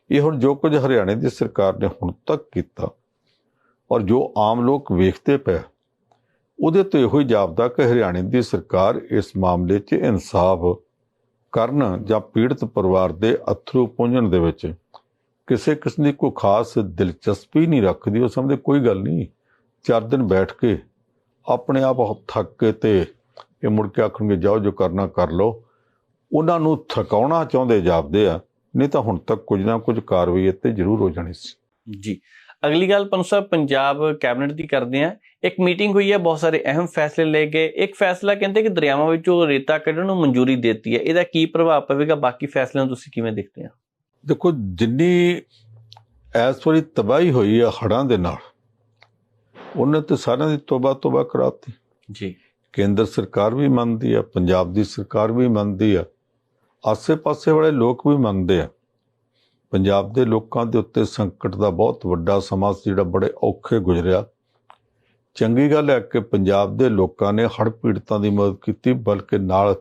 ਇਹ ਹੁਣ ਜੋ ਕੁਝ ਹਰਿਆਣੇ ਦੀ ਸਰਕਾਰ ਨੇ ਹੁਣ ਤੱਕ ਕੀਤਾ ਔਰ ਜੋ ਆਮ ਲੋਕ ਵੇਖਦੇ ਪਏ, ਉਹਦੇ ਤੋਂ ਇਹੋ ਹੀ ਜਾਪਦਾ ਕਿ ਹਰਿਆਣੇ ਦੀ ਸਰਕਾਰ ਇਸ ਮਾਮਲੇ 'ਚ ਇਨਸਾਫ ਕਰਨ ਜਾਂ ਪੀੜਤ ਪਰਿਵਾਰ ਦੇ ਅਥਰੂ ਪਹੁੰਚਣ ਦੇ ਵਿੱਚ ਕਿਸੇ ਕਿਸਮ ਦੀ ਕੋਈ ਖਾਸ ਦਿਲਚਸਪੀ ਨਹੀਂ ਰੱਖਦੀ, ਉਹ ਸਮਝਦੇ ਕੋਈ ਗੱਲ ਨਹੀਂ। ਚਾਰ ਦਿਨ ਬੈਠ ਕੇ ਆਪਣੇ ਆਪ ਥੱਕ ਕੇ ਤੇ ਇਹ ਮੁੜ ਕੇ ਆਖਣਗੇ ਜਾਓ ਜੋ ਕਰਨਾ ਕਰ ਲਓ। ਉਹਨਾਂ ਨੂੰ ਥਕਾਉਣਾ ਚਾਹੁੰਦੇ ਜਾਪਦੇ ਆ ਨਹੀਂ ਤਾਂ ਹੁਣ ਤੱਕ ਕੁਝ ਨਾ ਕੁਝ ਕਾਰਵਾਈ ਇੱਥੇ ਜ਼ਰੂਰ ਹੋ ਜਾਣੀ ਸੀ। ਜੀ। ਅਗਲੀ ਗੱਲ ਪੰਨੂ ਸਾਹਿਬ ਪੰਜਾਬ ਕੈਬਨਿਟ ਦੀ ਕਰਦੇ ਆ। ਇੱਕ ਮੀਟਿੰਗ ਹੋਈ ਹੈ ਬਹੁਤ ਸਾਰੇ ਅਹਿਮ ਫੈਸਲੇ ਲਏ ਗਏ। ਇੱਕ ਫੈਸਲਾ ਕਹਿੰਦੇ ਕਿ ਦਰਿਆਵਾਂ ਵਿੱਚੋਂ ਰੇਤਾ ਕੱਢਣ ਨੂੰ ਮਨਜ਼ੂਰੀ ਦਿੱਤੀ ਹੈ। ਇਹਦਾ ਕੀ ਪ੍ਰਭਾਵ ਪਵੇਗਾ? ਬਾਕੀ ਫੈਸਲਿਆਂ ਨੂੰ ਤੁਸੀਂ ਕਿਵੇਂ ਦੇਖਦੇ ਆ? ਦੇਖੋ ਜਿੰਨੀ ਐਸ ਵਾਰੀ ਤਬਾਹੀ ਹੋਈ ਆ ਹੜ੍ਹਾਂ ਦੇ ਨਾਲ ਉਹਨੇ ਤੇ ਸਾਰਿਆਂ ਦੀ ਤੋਬਾ ਤੋਬਾ ਕਰਾਤੀ। ਜੀ। ਕੇਂਦਰ ਸਰਕਾਰ ਵੀ ਮੰਨਦੀ ਆ ਪੰਜਾਬ ਦੀ ਸਰਕਾਰ ਵੀ ਮੰਨਦੀ ਆ। ਆਸੇ-ਪਾਸੇ ਵਾਲੇ ਲੋਕ ਵੀ ਮੰਨਦੇ ਆ। ਪੰਜਾਬ ਦੇ ਲੋਕਾਂ ਦੇ ਉੱਤੇ ਸੰਕਟ ਦਾ ਬਹੁਤ ਵੱਡਾ ਸਮਾਂ ਸੀ ਜਿਹੜਾ ਬੜੇ ਔਖੇ ਗੁਜ਼ਰਿਆ। ਚੰਗੀ ਗੱਲ ਹੈ ਕਿ ਪੰਜਾਬ ਦੇ ਲੋਕਾਂ ਨੇ ਹੜ੍ਹ ਪੀੜਤਾਂ ਦੀ ਮਦਦ ਕੀਤੀ ਬਲਕਿ ਨਾਲ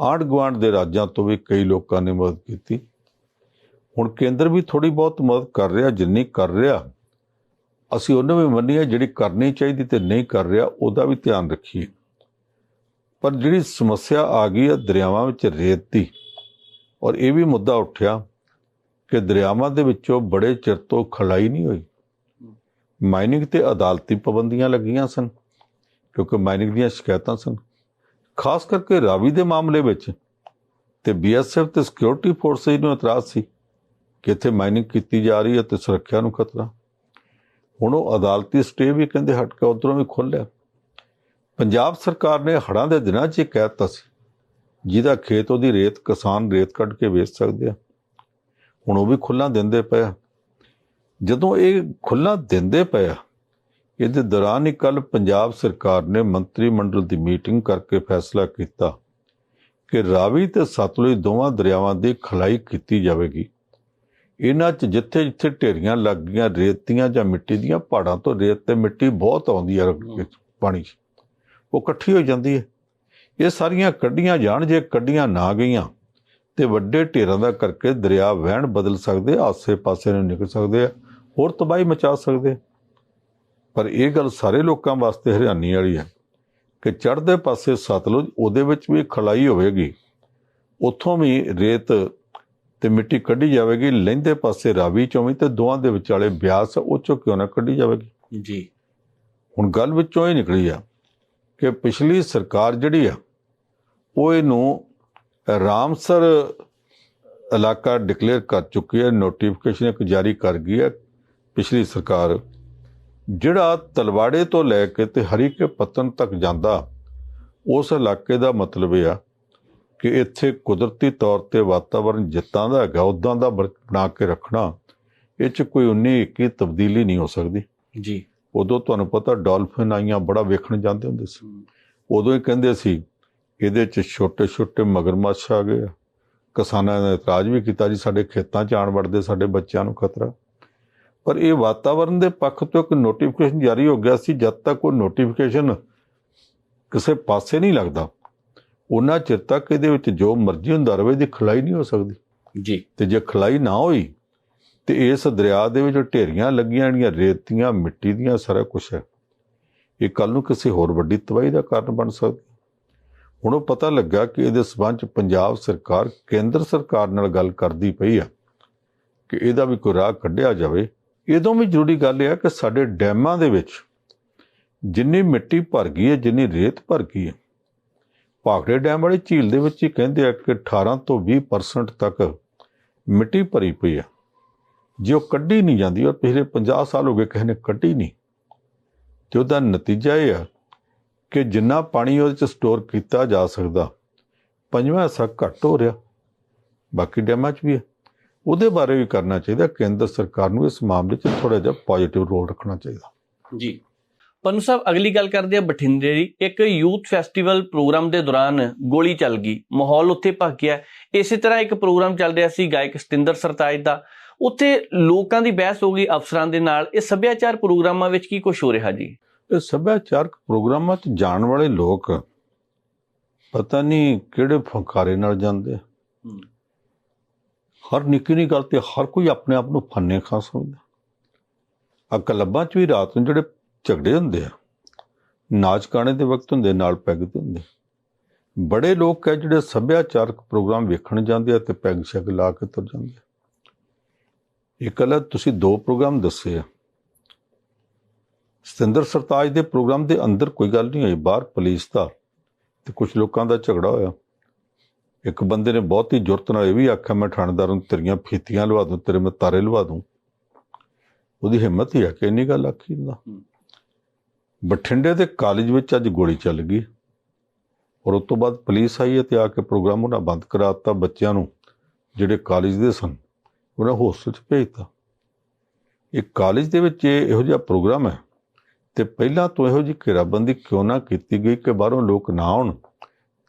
ਆਂਢ ਗੁਆਂਢ ਦੇ ਰਾਜਾਂ ਤੋਂ ਵੀ ਕਈ ਲੋਕਾਂ ਨੇ ਮਦਦ ਕੀਤੀ। ਹੁਣ ਕੇਂਦਰ ਵੀ ਥੋੜੀ ਬਹੁਤ ਮਦਦ ਕਰ ਰਿਹਾ ਜਿੰਨੀ ਕਰ ਰਿਹਾ। ਅਸੀਂ ਉਹਨੂੰ ਵੀ ਮੰਨੀਏ ਜਿਹੜੀ ਕਰਨੀ ਚਾਹੀਦੀ ਤੇ ਨਹੀਂ ਕਰ ਰਿਹਾ, ਉਹਦਾ ਵੀ ਧਿਆਨ ਰੱਖੀਏ। ਪਰ ਜਿਹੜੀ ਸਮੱਸਿਆ ਆ ਗਈ ਹੈ ਦਰਿਆਵਾਂ ਵਿੱਚ ਰੇਤ ਦੀ ਔਰ ਇਹ ਵੀ ਮੁੱਦਾ ਉੱਠਿਆ ਕਿ ਦਰਿਆਵਾਂ ਦੇ ਵਿੱਚੋਂ ਬੜੇ ਚਿਰ ਤੋਂ ਖਲਾਈ ਨਹੀਂ ਹੋਈ। ਮਾਈਨਿੰਗ ਤੇ ਅਦਾਲਤੀ ਪਾਬੰਦੀਆਂ ਲੱਗੀਆਂ ਸਨ, ਕਿਉਂਕਿ ਮਾਈਨਿੰਗ ਦੀਆਂ ਸ਼ਿਕਾਇਤਾਂ ਸਨ। ਖਾਸ ਕਰਕੇ ਰਾਵੀ ਦੇ ਮਾਮਲੇ ਵਿੱਚ ਤੇ ਬੀਐਸਐਫ ਤੇ ਸਿਕਿਉਰਿਟੀ ਫੋਰਸ ਨੂੰ ਇਤਰਾਜ਼ ਸੀ ਕਿ ਇੱਥੇ ਮਾਈਨਿੰਗ ਕੀਤੀ ਜਾ ਰਹੀ ਹੈ ਤੇ ਸੁਰੱਖਿਆ ਨੂੰ ਖਤਰਾ। ਹੁਣ ਉਹ ਅਦਾਲਤੀ ਸਟੇ ਵੀ ਕਹਿੰਦੇ ਹਟ ਕੇ ਉਧਰੋਂ ਵੀ ਖੋਲ੍ਹਿਆ ਪੰਜਾਬ ਸਰਕਾਰ ਨੇ ਹੜ੍ਹਾਂ ਦੇ ਦਿਨਾਂ 'ਚ ਇਹ ਕਹਿ ਦਿੱਤਾ ਸੀ ਜਿਹਦਾ ਖੇਤ ਉਹਦੀ ਰੇਤ ਕਿਸਾਨ ਰੇਤ ਕੱਢ ਕੇ ਵੇਚ ਸਕਦੇ ਆ। ਹੁਣ ਉਹ ਵੀ ਖੁੱਲਾ ਦਿੰਦੇ ਪਿਆ ਜਦੋਂ ਇਹ ਖੁੱਲਾ ਦਿੰਦੇ ਪਏ ਆ, ਇਹਦੇ ਦੌਰਾਨ ਹੀ ਕੱਲ ਪੰਜਾਬ ਸਰਕਾਰ ਨੇ ਮੰਤਰੀ ਮੰਡਲ ਦੀ ਮੀਟਿੰਗ ਕਰਕੇ ਫੈਸਲਾ ਕੀਤਾ ਕਿ ਰਾਵੀ ਤੇ ਸਤਲੁਜ ਦੋਵਾਂ ਦਰਿਆਵਾਂ ਦੀ ਖਲਾਈ ਕੀਤੀ ਜਾਵੇਗੀ। ਇਹਨਾਂ 'ਚ ਜਿੱਥੇ ਜਿੱਥੇ ਢੇਰੀਆਂ ਲੱਗ ਗਈਆਂ ਰੇਤੀਆਂ ਜਾਂ ਮਿੱਟੀ ਦੀਆਂ ਪਹਾੜਾਂ ਤੋਂ ਰੇਤ ਤੇ ਮਿੱਟੀ ਬਹੁਤ ਆਉਂਦੀ ਹੈ। ਪਾਣੀ 'ਚ। ਉਹ ਇਕੱਠੀ ਹੋ ਜਾਂਦੀ ਹੈ। ਇਹ ਸਾਰੀਆਂ ਕੱਢੀਆਂ ਜਾਣ ਜੇ ਕੱਢੀਆਂ ਨਾ ਗਈਆਂ ਤੇ ਵੱਡੇ ਢੇਰਾਂ ਦਾ ਕਰਕੇ ਦਰਿਆ ਵਹਿਣ ਬਦਲ ਸਕਦੇ ਆਸੇ-ਪਾਸੇ ਨੂੰ ਨਿਕਲ ਸਕਦੇ ਆ ਹੋਰ ਤਬਾਹੀ ਮਚਾ ਸਕਦੇ ਪਰ ਇਹ ਗੱਲ ਸਾਰੇ ਲੋਕਾਂ ਵਾਸਤੇ ਹਰਿਆਣੀ ਵਾਲੀ ਹੈ ਕਿ ਚੜ੍ਹਦੇ ਪਾਸੇ ਸਤਲੁਜ ਉਹਦੇ ਵਿੱਚ ਵੀ ਖਲਾਈ ਹੋਵੇਗੀ। ਉੱਥੋਂ ਵੀ ਰੇਤ ਤੇ ਮਿੱਟੀ ਕੱਢੀ ਜਾਵੇਗੀ ਲਹਿੰਦੇ ਪਾਸੇ ਰਾਵੀ ਚੋਂ ਵੀ ਤੇ ਦੋਵਾਂ ਦੇ ਵਿਚਾਲੇ ਬਿਆਸ ਉਹ ਚੋਂ ਕਿਉਂ ਨਾ ਕੱਢੀ ਜਾਵੇਗੀ? ਜੀ। ਹੁਣ ਗੱਲ ਵਿੱਚੋਂ ਇਹ ਨਿਕਲੀ ਆ ਕਿ ਪਿਛਲੀ ਸਰਕਾਰ ਜਿਹੜੀ ਆ ਉਹ ਇਹਨੂੰ ਰਾਮਸਰ ਇਲਾਕਾ ਡਿਕਲੇਅਰ ਕਰ ਚੁੱਕੀ ਹੈ ਨੋਟੀਫਿਕੇਸ਼ਨ ਇੱਕ ਜਾਰੀ ਕਰ ਗਈ ਹੈ ਪਿਛਲੀ ਸਰਕਾਰ। ਜਿਹੜਾ ਤਲਵਾੜੇ ਤੋਂ ਲੈ ਕੇ ਤੇ ਹਰੀਕੇ ਪਤਨ ਤੱਕ ਜਾਂਦਾ ਉਸ ਇਲਾਕੇ ਦਾ ਮਤਲਬ ਇਹ ਆ ਕਿ ਇੱਥੇ ਕੁਦਰਤੀ ਤੌਰ ਤੇ ਵਾਤਾਵਰਣ ਜਿੱਤਾਂ ਦਾ ਹੈਗਾ ਉਦਾਂ ਦਾ ਬਣਾ ਕੇ ਰੱਖਣਾ ਇਹ ਚ ਕੋਈ 19 21 ਤਬਦੀਲੀ ਨਹੀਂ ਹੋ ਸਕਦੀ। ਜੀ। ਉਦੋਂ ਤੁਹਾਨੂੰ ਪਤਾ ਡਾਲਫਿਨ ਆਈਆਂ ਬੜਾ ਵੇਖਣ ਜਾਂਦੇ ਹੁੰਦੇ ਸੀ। ਉਦੋਂ ਹੀ ਕਹਿੰਦੇ ਸੀ ਇਹਦੇ ਚ ਛੋਟੇ ਛੋਟੇ ਮਗਰਮੱਛ ਆ ਗਏ। ਕਿਸਾਨਾਂ ਨੇ ਇਤਰਾਜ਼ ਵੀ ਕੀਤਾ ਜੀ ਸਾਡੇ ਖੇਤਾਂ ਚ ਆਣ ਵੜਦੇ ਸਾਡੇ ਬੱਚਿਆਂ ਨੂੰ ਖਤਰਾ। ਪਰ ਇਹ ਵਾਤਾਵਰਣ ਦੇ ਪੱਖ ਤੋਂ ਇੱਕ ਨੋਟੀਫਿਕੇਸ਼ਨ ਜਾਰੀ ਹੋ ਗਿਆ ਸੀ ਜਦ ਤੱਕ ਉਹ ਨੋਟੀਫਿਕੇਸ਼ਨ ਕਿਸੇ ਪਾਸੇ ਨਹੀਂ ਲੱਗਦਾ। ਉਹਨਾਂ ਚਿਰ ਤੱਕ ਇਹਦੇ ਵਿੱਚ ਜੋ ਮਰਜ਼ੀ ਹੁੰਦਾ ਰਵੇ ਦੀ ਖਲਾਈ ਨਹੀਂ ਹੋ ਸਕਦੀ। ਜੀ। ਤੇ ਜੇ ਖਲਾਈ ਨਾ ਹੋਈ ਤੇ ਇਸ ਦਰਿਆ ਦੇ ਵਿੱਚ ਢੇਰੀਆਂ ਲੱਗੀਆਂ ਜਿਹੜੀਆਂ ਰੇਤੀਆਂ ਮਿੱਟੀ ਦੀਆਂ ਸਾਰਾ ਕੁਝ ਹੈ। ਇਹ ਕੱਲ ਨੂੰ ਕਿਸੇ ਹੋਰ ਵੱਡੀ ਤਬਾਹੀ ਦਾ ਕਾਰਨ ਬਣ ਸਕਦੀ। ਹੁਣ ਉਹ ਪਤਾ ਲੱਗਾ ਕਿ ਇਹਦੇ ਸਬੰਧ ਚ ਪੰਜਾਬ ਸਰਕਾਰ ਕੇਂਦਰ ਸਰਕਾਰ ਨਾਲ ਗੱਲ ਕਰਦੀ ਪਈ ਆ ਕਿ ਇਹਦਾ ਵੀ ਕੋਈ ਰਾਹ ਕੱਢਿਆ ਜਾਵੇ। ਇਹਦੋਂ ਵੀ ਜ਼ਰੂਰੀ ਗੱਲ ਇਹ ਹੈ ਕਿ ਸਾਡੇ ਡੈਮਾਂ ਦੇ ਵਿੱਚ ਜਿੰਨੀ ਮਿੱਟੀ ਭਰ ਗਈ ਹੈ ਜਿੰਨੀ ਰੇਤ ਭਰ ਗਈ ਹੈ ਭਾਖੜੇ ਡੈਮ ਵਾਲੀ ਝੀਲ ਦੇ ਵਿੱਚ ਹੀ ਕਹਿੰਦੇ ਆ ਕਿ 18 ਤੋਂ 20% ਤੱਕ ਮਿੱਟੀ ਭਰੀ ਪਈ ਆ। ਜੇ ਉਹ ਕੱਢੀ ਨਹੀਂ ਜਾਂਦੀ, ਔਰ ਪਿਛਲੇ 50 ਸਾਲ ਹੋ ਗਏ ਕਿਸੇ ਨੇ ਕੱਢੀ ਨਹੀਂ, ਤੇ ਉਹਦਾ ਨਤੀਜਾ ਇਹ ਆ ਕਿ ਜਿੰਨਾ ਪਾਣੀ ਉਹਦੇ ਚ ਸਟੋਰ ਕੀਤਾ ਜਾ ਸਕਦਾ, ਪੰਜਵਾਂ ਹਿੱਸਾ ਘੱਟ ਹੋ ਰਿਹਾ। ਬਾਕੀ ਡੈਮਾਂ 'ਚ ਵੀ ਹੈ ਉਹਦੇ ਬਾਰੇ ਵੀ ਕਰਨਾ ਚਾਹੀਦਾ, ਕੇਂਦਰ ਸਰਕਾਰ ਨੂੰ ਇਸ ਮਾਮਲੇ 'ਚ ਥੋੜਾ ਜਿਹਾ ਪੋਜ਼ਿਟਿਵ ਰੋਲ ਰੱਖਣਾ ਚਾਹੀਦਾ। ਜੀ। ਪੰਨੂ ਸਾਹਿਬ ਅਗਲੀ ਗੱਲ ਕਰਦੇ ਆ ਬਠਿੰਡੇ ਦੀ। ਇੱਕ ਯੂਥ ਫੈਸਟੀਵਲ ਪ੍ਰੋਗਰਾਮ ਦੇ ਦੌਰਾਨ ਗੋਲੀ ਚੱਲ ਗਈ। ਮਾਹੌਲ ਉੱਥੇ ਭੱਗ ਗਿਆ। ਇਸੇ ਤਰ੍ਹਾਂ ਇੱਕ ਪ੍ਰੋਗਰਾਮ ਚੱਲ ਰਿਹਾ ਸੀ ਗਾਇਕ ਸਤਿੰਦਰ ਸਰਤਾਜ ਦਾ। ਉੱਥੇ ਲੋਕਾਂ ਦੀ ਬਹਿਸ ਹੋ ਗਈ ਅਫਸਰਾਂ ਦੇ ਨਾਲ। ਇਹ ਸੱਭਿਆਚਾਰ ਪ੍ਰੋਗਰਾਮਾਂ ਵਿੱਚ ਕੀ ਕੁਝ ਹੋ ਰਿਹਾ ਜੀ? ਇਹ ਸੱਭਿਆਚਾਰਕ ਪ੍ਰੋਗਰਾਮਾਂ 'ਚ ਜਾਣ ਵਾਲੇ ਲੋਕ ਪਤਾ ਨਹੀਂ ਕਿਹੜੇ ਫੰਕਾਰੇ ਨਾਲ ਜਾਂਦੇ। ਹਰ ਨਿੱਕੀ ਨਿੱਕੀ ਗੱਲ ਤੇ ਹਰ ਕੋਈ ਆਪਣੇ ਆਪ ਨੂੰ ਫੰਨੇ ਖਾ ਸਮਝਦਾ ਆ ਕਲੱਬਾਂ 'ਚ ਵੀ ਰਾਤ ਨੂੰ ਜਿਹੜੇ ਝਗੜੇ ਹੁੰਦੇ ਆ। ਨਾਚ ਗਾਣੇ ਦੇ ਵਕਤ ਹੁੰਦੇ, ਨਾਲ ਪੈਗ ਤੇ ਹੁੰਦੇ। ਬੜੇ ਲੋਕ ਹੈ ਜਿਹੜੇ ਸੱਭਿਆਚਾਰਕ ਪ੍ਰੋਗਰਾਮ ਵੇਖਣ ਜਾਂਦੇ ਆ ਤੇ ਪੈਗ ਸ਼ੈਗ ਲਾ ਕੇ ਤੁਰ ਜਾਂਦੇ ਆ। ਇਹ ਕੱਲ੍ਹ ਤੁਸੀਂ ਦੋ ਪ੍ਰੋਗਰਾਮ ਦੱਸੇ ਆ। ਸਤਿੰਦਰ ਸਰਤਾਜ ਦੇ ਪ੍ਰੋਗਰਾਮ ਦੇ ਅੰਦਰ ਕੋਈ ਗੱਲ ਨਹੀਂ ਹੋਈ, ਬਾਹਰ ਪੁਲਿਸ ਦਾ ਤੇ ਕੁਝ ਲੋਕਾਂ ਦਾ ਝਗੜਾ ਹੋਇਆ। ਇੱਕ ਬੰਦੇ ਨੇ ਬਹੁਤ ਹੀ ਜੁਰਤ ਨਾਲ ਇਹ ਵੀ ਆਖਿਆ, ਮੈਂ ਥਾਣੇਦਾਰ ਨੂੰ ਤੇਰੀਆਂ ਫੀਤੀਆਂ ਲਵਾ ਦੂੰ, ਤੇਰੇ ਮੈਂ ਤਾਰੇ ਲਵਾ ਦੂੰ। ਉਹਦੀ ਹਿੰਮਤ ਹੀ ਆ ਕਿ ਇੰਨੀ ਗੱਲ ਆਖੀ ਦਾ ਬਠਿੰਡੇ ਦੇ ਕਾਲਜ ਵਿੱਚ ਅੱਜ ਗੋਲੀ ਚੱਲ ਗਈ। ਔਰ ਉਸ ਤੋਂ ਬਾਅਦ ਪੁਲਿਸ ਆਈ ਹੈ ਤੇ ਆ ਕੇ ਪ੍ਰੋਗਰਾਮ ਉਹਨਾਂ ਬੰਦ ਕਰਾ ਦਿੱਤਾ ਬੱਚਿਆਂ ਨੂੰ, ਜਿਹੜੇ ਕਾਲਜ ਦੇ ਸਨ। ਉਹਨਾਂ ਹੋਸਟਲ 'ਚ ਭੇਜਤਾ। ਇਹ ਕਾਲਜ ਦੇ ਵਿੱਚ ਇਹ ਇਹੋ ਜਿਹਾ ਪ੍ਰੋਗਰਾਮ ਹੈ ਤੇ ਪਹਿਲਾਂ ਤੋਂ ਇਹੋ ਜਿਹੀ ਘੇਰਾਬੰਦੀ ਕਿਉਂ ਨਾ ਕੀਤੀ ਗਈ ਕਿ ਬਾਹਰੋਂ ਲੋਕ ਨਾ ਆਉਣ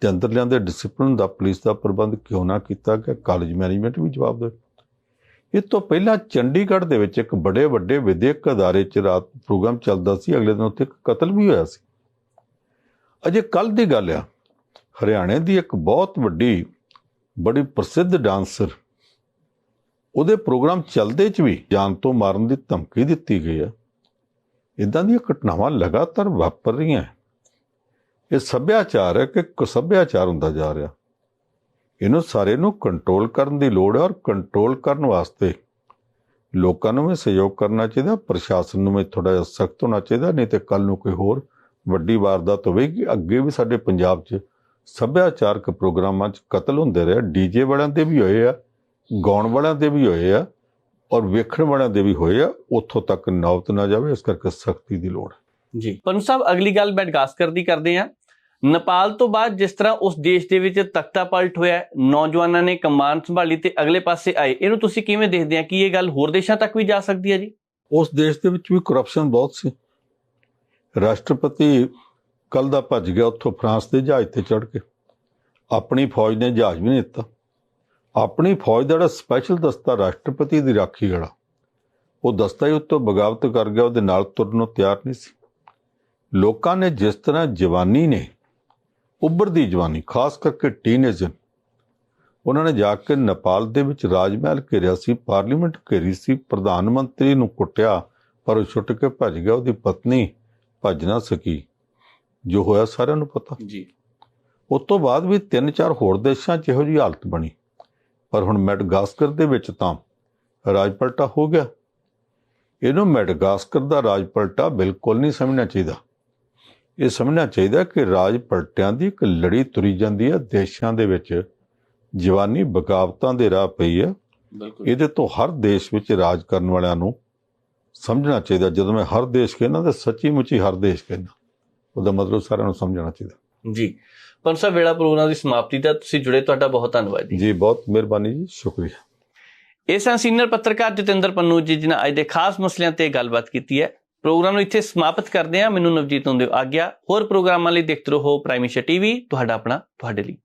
ਤੇ ਅੰਦਰਲਿਆਂ ਦੇ ਡਿਸਪਲਿਨ ਦਾ ਪੁਲਿਸ ਦਾ ਪ੍ਰਬੰਧ ਕਿਉਂ ਨਾ ਕੀਤਾ ਗਿਆ? ਕਾਲਜ ਮੈਨੇਜਮੈਂਟ ਵੀ ਜਵਾਬ ਦੇ ਇਹ ਤੋਂ ਪਹਿਲਾਂ ਚੰਡੀਗੜ੍ਹ ਦੇ ਵਿੱਚ ਇੱਕ ਬੜੇ ਵੱਡੇ ਵਿਦਿਅਕ ਅਦਾਰੇ 'ਚ ਰਾਤ ਪ੍ਰੋਗਰਾਮ ਚੱਲਦਾ ਸੀ, ਅਗਲੇ ਦਿਨ ਉੱਥੇ ਇੱਕ ਕਤਲ ਵੀ ਹੋਇਆ ਸੀ। ਅਜੇ ਕੱਲ ਦੀ ਗੱਲ ਆ, ਹਰਿਆਣੇ ਦੀ ਇੱਕ ਬਹੁਤ ਵੱਡੀ, ਬੜੀ ਪ੍ਰਸਿੱਧ ਡਾਂਸਰ, ਉਹਦੇ ਪ੍ਰੋਗਰਾਮ ਚੱਲਦੇ 'ਚ ਵੀ ਜਾਨ ਤੋਂ ਮਾਰਨ ਦੀ ਧਮਕੀ ਦਿੱਤੀ ਗਈ ਆ। ਇਦਾਂ ਦੀਆਂ ਘਟਨਾਵਾਂ ਲਗਾਤਾਰ ਵਾਪਰ ਰਹੀਆਂ। ਇਹ ਸੱਭਿਆਚਾਰ ਹੈ ਕਿ ਇੱਕ ਸੱਭਿਆਚਾਰ ਹੁੰਦਾ ਜਾ ਰਿਹਾ। ਇਹਨੂੰ ਸਾਰੇ ਨੂੰ ਕੰਟਰੋਲ ਕਰਨ ਦੀ ਲੋੜ ਹੈ ਔਰ ਕੰਟਰੋਲ ਕਰਨ ਵਾਸਤੇ ਲੋਕਾਂ ਨੂੰ ਵੀ ਸਹਿਯੋਗ ਕਰਨਾ ਚਾਹੀਦਾ, ਪ੍ਰਸ਼ਾਸਨ ਨੂੰ ਵੀ ਥੋੜਾ ਜਿਹਾ ਸਖਤ ਹੋਣਾ ਚਾਹੀਦਾ, ਨਹੀਂ ਤੇ ਕੱਲ ਨੂੰ ਕੋਈ ਹੋਰ ਵੱਡੀ ਵਾਰਦਾਤ ਹੋਵੇਗੀ। ਅੱਗੇ ਵੀ ਸਾਡੇ ਪੰਜਾਬ 'ਚ ਸੱਭਿਆਚਾਰਕ ਪ੍ਰੋਗਰਾਮਾਂ 'ਚ ਕਤਲ ਹੁੰਦੇ ਰਹੇ ਡੀਜੇ ਵਾਲਿਆਂ ਦੇ ਵੀ ਹੋਏ ਆ, ਗਾਉਣ ਵਾਲਿਆਂ ਦੇ ਵੀ ਹੋਏ ਆ ਔਰ ਵੇਖਣ ਵਾਲਿਆਂ ਦੇ ਵੀ ਹੋਏ ਆ, ਉੱਥੋਂ ਤੱਕ ਨੌਬਤ ਨਾ ਜਾਵੇ, ਇਸ ਕਰਕੇ ਸਖਤੀ ਦੀ ਲੋੜ ਹੈ। ਜੀ। ਪੰਨੂ ਸਾਹਿਬ, ਅਗਲੀ ਗੱਲ ਮੈਡਗਾਸਕਰ ਦੀ ਕਰਦੇ ਆ ਨੇਪਾਲ ਤੋਂ ਬਾਅਦ ਜਿਸ ਤਰ੍ਹਾਂ ਉਸ ਦੇਸ਼ ਦੇ ਵਿੱਚ ਤਖਤਾ ਪਲਟ ਹੋਇਆ, ਨੌਜਵਾਨਾਂ ਨੇ ਕਮਾਨ ਸੰਭਾਲੀ ਤੇ ਅਗਲੇ ਪਾਸੇ ਆਏ, ਇਹਨੂੰ ਤੁਸੀਂ ਕਿਵੇਂ ਦੇਖਦੇ ਆ? ਕਿ ਇਹ ਗੱਲ ਹੋਰ ਦੇਸ਼ਾਂ ਤੱਕ ਵੀ ਜਾ ਸਕਦੀ ਹੈ ਜੀ? ਉਸ ਦੇਸ਼ ਦੇ ਵਿੱਚ ਵੀ ਕਰਪਸ਼ਨ ਬਹੁਤ ਸੀ। ਰਾਸ਼ਟਰਪਤੀ ਕੱਲ ਦਾ ਭੱਜ ਗਿਆ ਉੱਥੋਂ ਫਰਾਂਸ ਦੇ ਜਹਾਜ਼ ਤੇ ਚੜ੍ਹ ਕੇ। ਆਪਣੀ ਫੌਜ ਨੇ ਜਹਾਜ਼ ਵੀ ਨਹੀਂ ਦਿੱਤਾ। ਆਪਣੀ ਫੌਜ ਦਾ ਜਿਹੜਾ ਸਪੈਸ਼ਲ ਦਸਤਾ ਰਾਸ਼ਟਰਪਤੀ ਦੀ ਰਾਖੀ ਵਾਲਾ, ਉਹ ਦਸਤਾ ਹੀ ਉੱਤੋਂ ਬਗਾਵਤ ਕਰ ਗਿਆ, ਉਹਦੇ ਨਾਲ ਤੁਰਨ ਨੂੰ ਤਿਆਰ ਨਹੀਂ ਸੀ। ਲੋਕਾਂ ਨੇ ਜਿਸ ਤਰ੍ਹਾਂ ਜਵਾਨੀ ਨੇ ਉੱਭਰਦੀ ਜਵਾਨੀ ਖਾਸ ਕਰਕੇ ਟੀਨੇਜਰ। ਉਹਨਾਂ ਨੇ ਜਾ ਕੇ ਨੇਪਾਲ ਦੇ ਵਿੱਚ ਰਾਜ ਮਹਿਲ ਘੇਰਿਆ ਸੀ ਪਾਰਲੀਮੈਂਟ ਘੇਰੀ ਸੀ ਪ੍ਰਧਾਨ ਮੰਤਰੀ ਨੂੰ ਕੁੱਟਿਆ ਪਰ ਉਹ ਛੁੱਟ ਕੇ ਭੱਜ ਗਿਆ ਉਹਦੀ ਪਤਨੀ ਭੱਜ ਨਾ ਸਕੀ। ਜੋ ਹੋਇਆ ਸਾਰਿਆਂ ਨੂੰ ਪਤਾ। ਜੀ। ਉਸ ਤੋਂ ਬਾਅਦ ਵੀ ਤਿੰਨ ਚਾਰ ਹੋਰ ਦੇਸ਼ਾਂ 'ਚ ਇਹੋ ਜਿਹੀ ਹਾਲਤ ਬਣੀ। ਪਰ ਹੁਣ ਮੈਡਗਾਸਕਰ ਦੇ ਵਿੱਚ ਤਾਂ ਰਾਜ ਪਲਟਾ ਹੋ ਗਿਆ। ਇਹਨੂੰ ਮੈਡਗਾਸਕਰ ਦਾ ਰਾਜ ਪਲਟਾ ਬਿਲਕੁਲ ਨਹੀਂ ਸਮਝਣਾ ਚਾਹੀਦਾ। ਇਹ ਸਮਝਣਾ ਚਾਹੀਦਾ ਕਿ ਰਾਜ ਪਲਟਿਆਂ ਦੀ ਇੱਕ ਲੜੀ ਤੁਰੀ ਜਾਂਦੀ ਹੈ। ਦੇਸ਼ਾਂ ਦੇ ਵਿੱਚ ਜਵਾਨੀ ਬਗਾਵਤਾਂ ਦੇ ਰਾਹ ਪਈ ਹੈ। ਬਿਲਕੁਲ। ਇਹਦੇ ਤੋਂ ਹਰ ਦੇਸ਼ ਵਿੱਚ ਰਾਜ ਕਰਨ ਵਾਲਿਆਂ ਨੂੰ ਸਮਝਣਾ ਚਾਹੀਦਾ। ਜਦੋਂ ਮੈਂ ਹਰ ਦੇਸ਼ ਕਹਿੰਦਾ ਤਾਂ ਸੱਚੀ ਮੁੱਚੀ ਹਰ ਦੇਸ਼ ਕਹਿੰਦਾ। ਉਹਦਾ ਮਤਲਬ ਸਾਰਿਆਂ ਨੂੰ ਸਮਝਣਾ ਚਾਹੀਦਾ। ਜੀ। ਸਾਹਿਬ ਵੇਲਾ ਪ੍ਰੋਗਰਾਮ ਦੀ ਸਮਾਪਤੀ ਦਾ ਤੁਸੀਂ ਜੁੜੇ ਤੁਹਾਡਾ ਬਹੁਤ ਧੰਨਵਾਦ ਜੀ। ਜੀ ਬਹੁਤ ਮਿਹਰਬਾਨੀ ਜੀ। ਸ਼ੁਕਰੀਆ। ਇਹ ਸਨ ਸੀਨੀਅਰ ਪੱਤਰਕਾਰ ਜਤਿੰਦਰ ਪੰਨੂ ਜੀ ਜਿਨ੍ਹਾਂ ਅੱਜ ਦੇ ਖਾਸ ਮਸਲਿਆਂ ਤੇ ਗੱਲਬਾਤ ਕੀਤੀ ਹੈ ਪ੍ਰੋਗਰਾਮ ਨੂੰ ਇੱਥੇ ਸਮਾਪਤ ਕਰਦੇ ਹਾਂ। ਮੈਨੂੰ ਨਵਜੀਤ ਨੂੰ ਦਿਓ ਆਗਿਆ। ਹੋਰ ਪ੍ਰੋਗਰਾਮਾਂ ਲਈ ਦੇਖਦੇ ਰਹੋ। ਪ੍ਰਾਈਮ ਏਸ਼ੀਆ ਟੀਵੀ, ਤੁਹਾਡਾ ਆਪਣਾ, ਤੁਹਾਡੇ ਲਈ।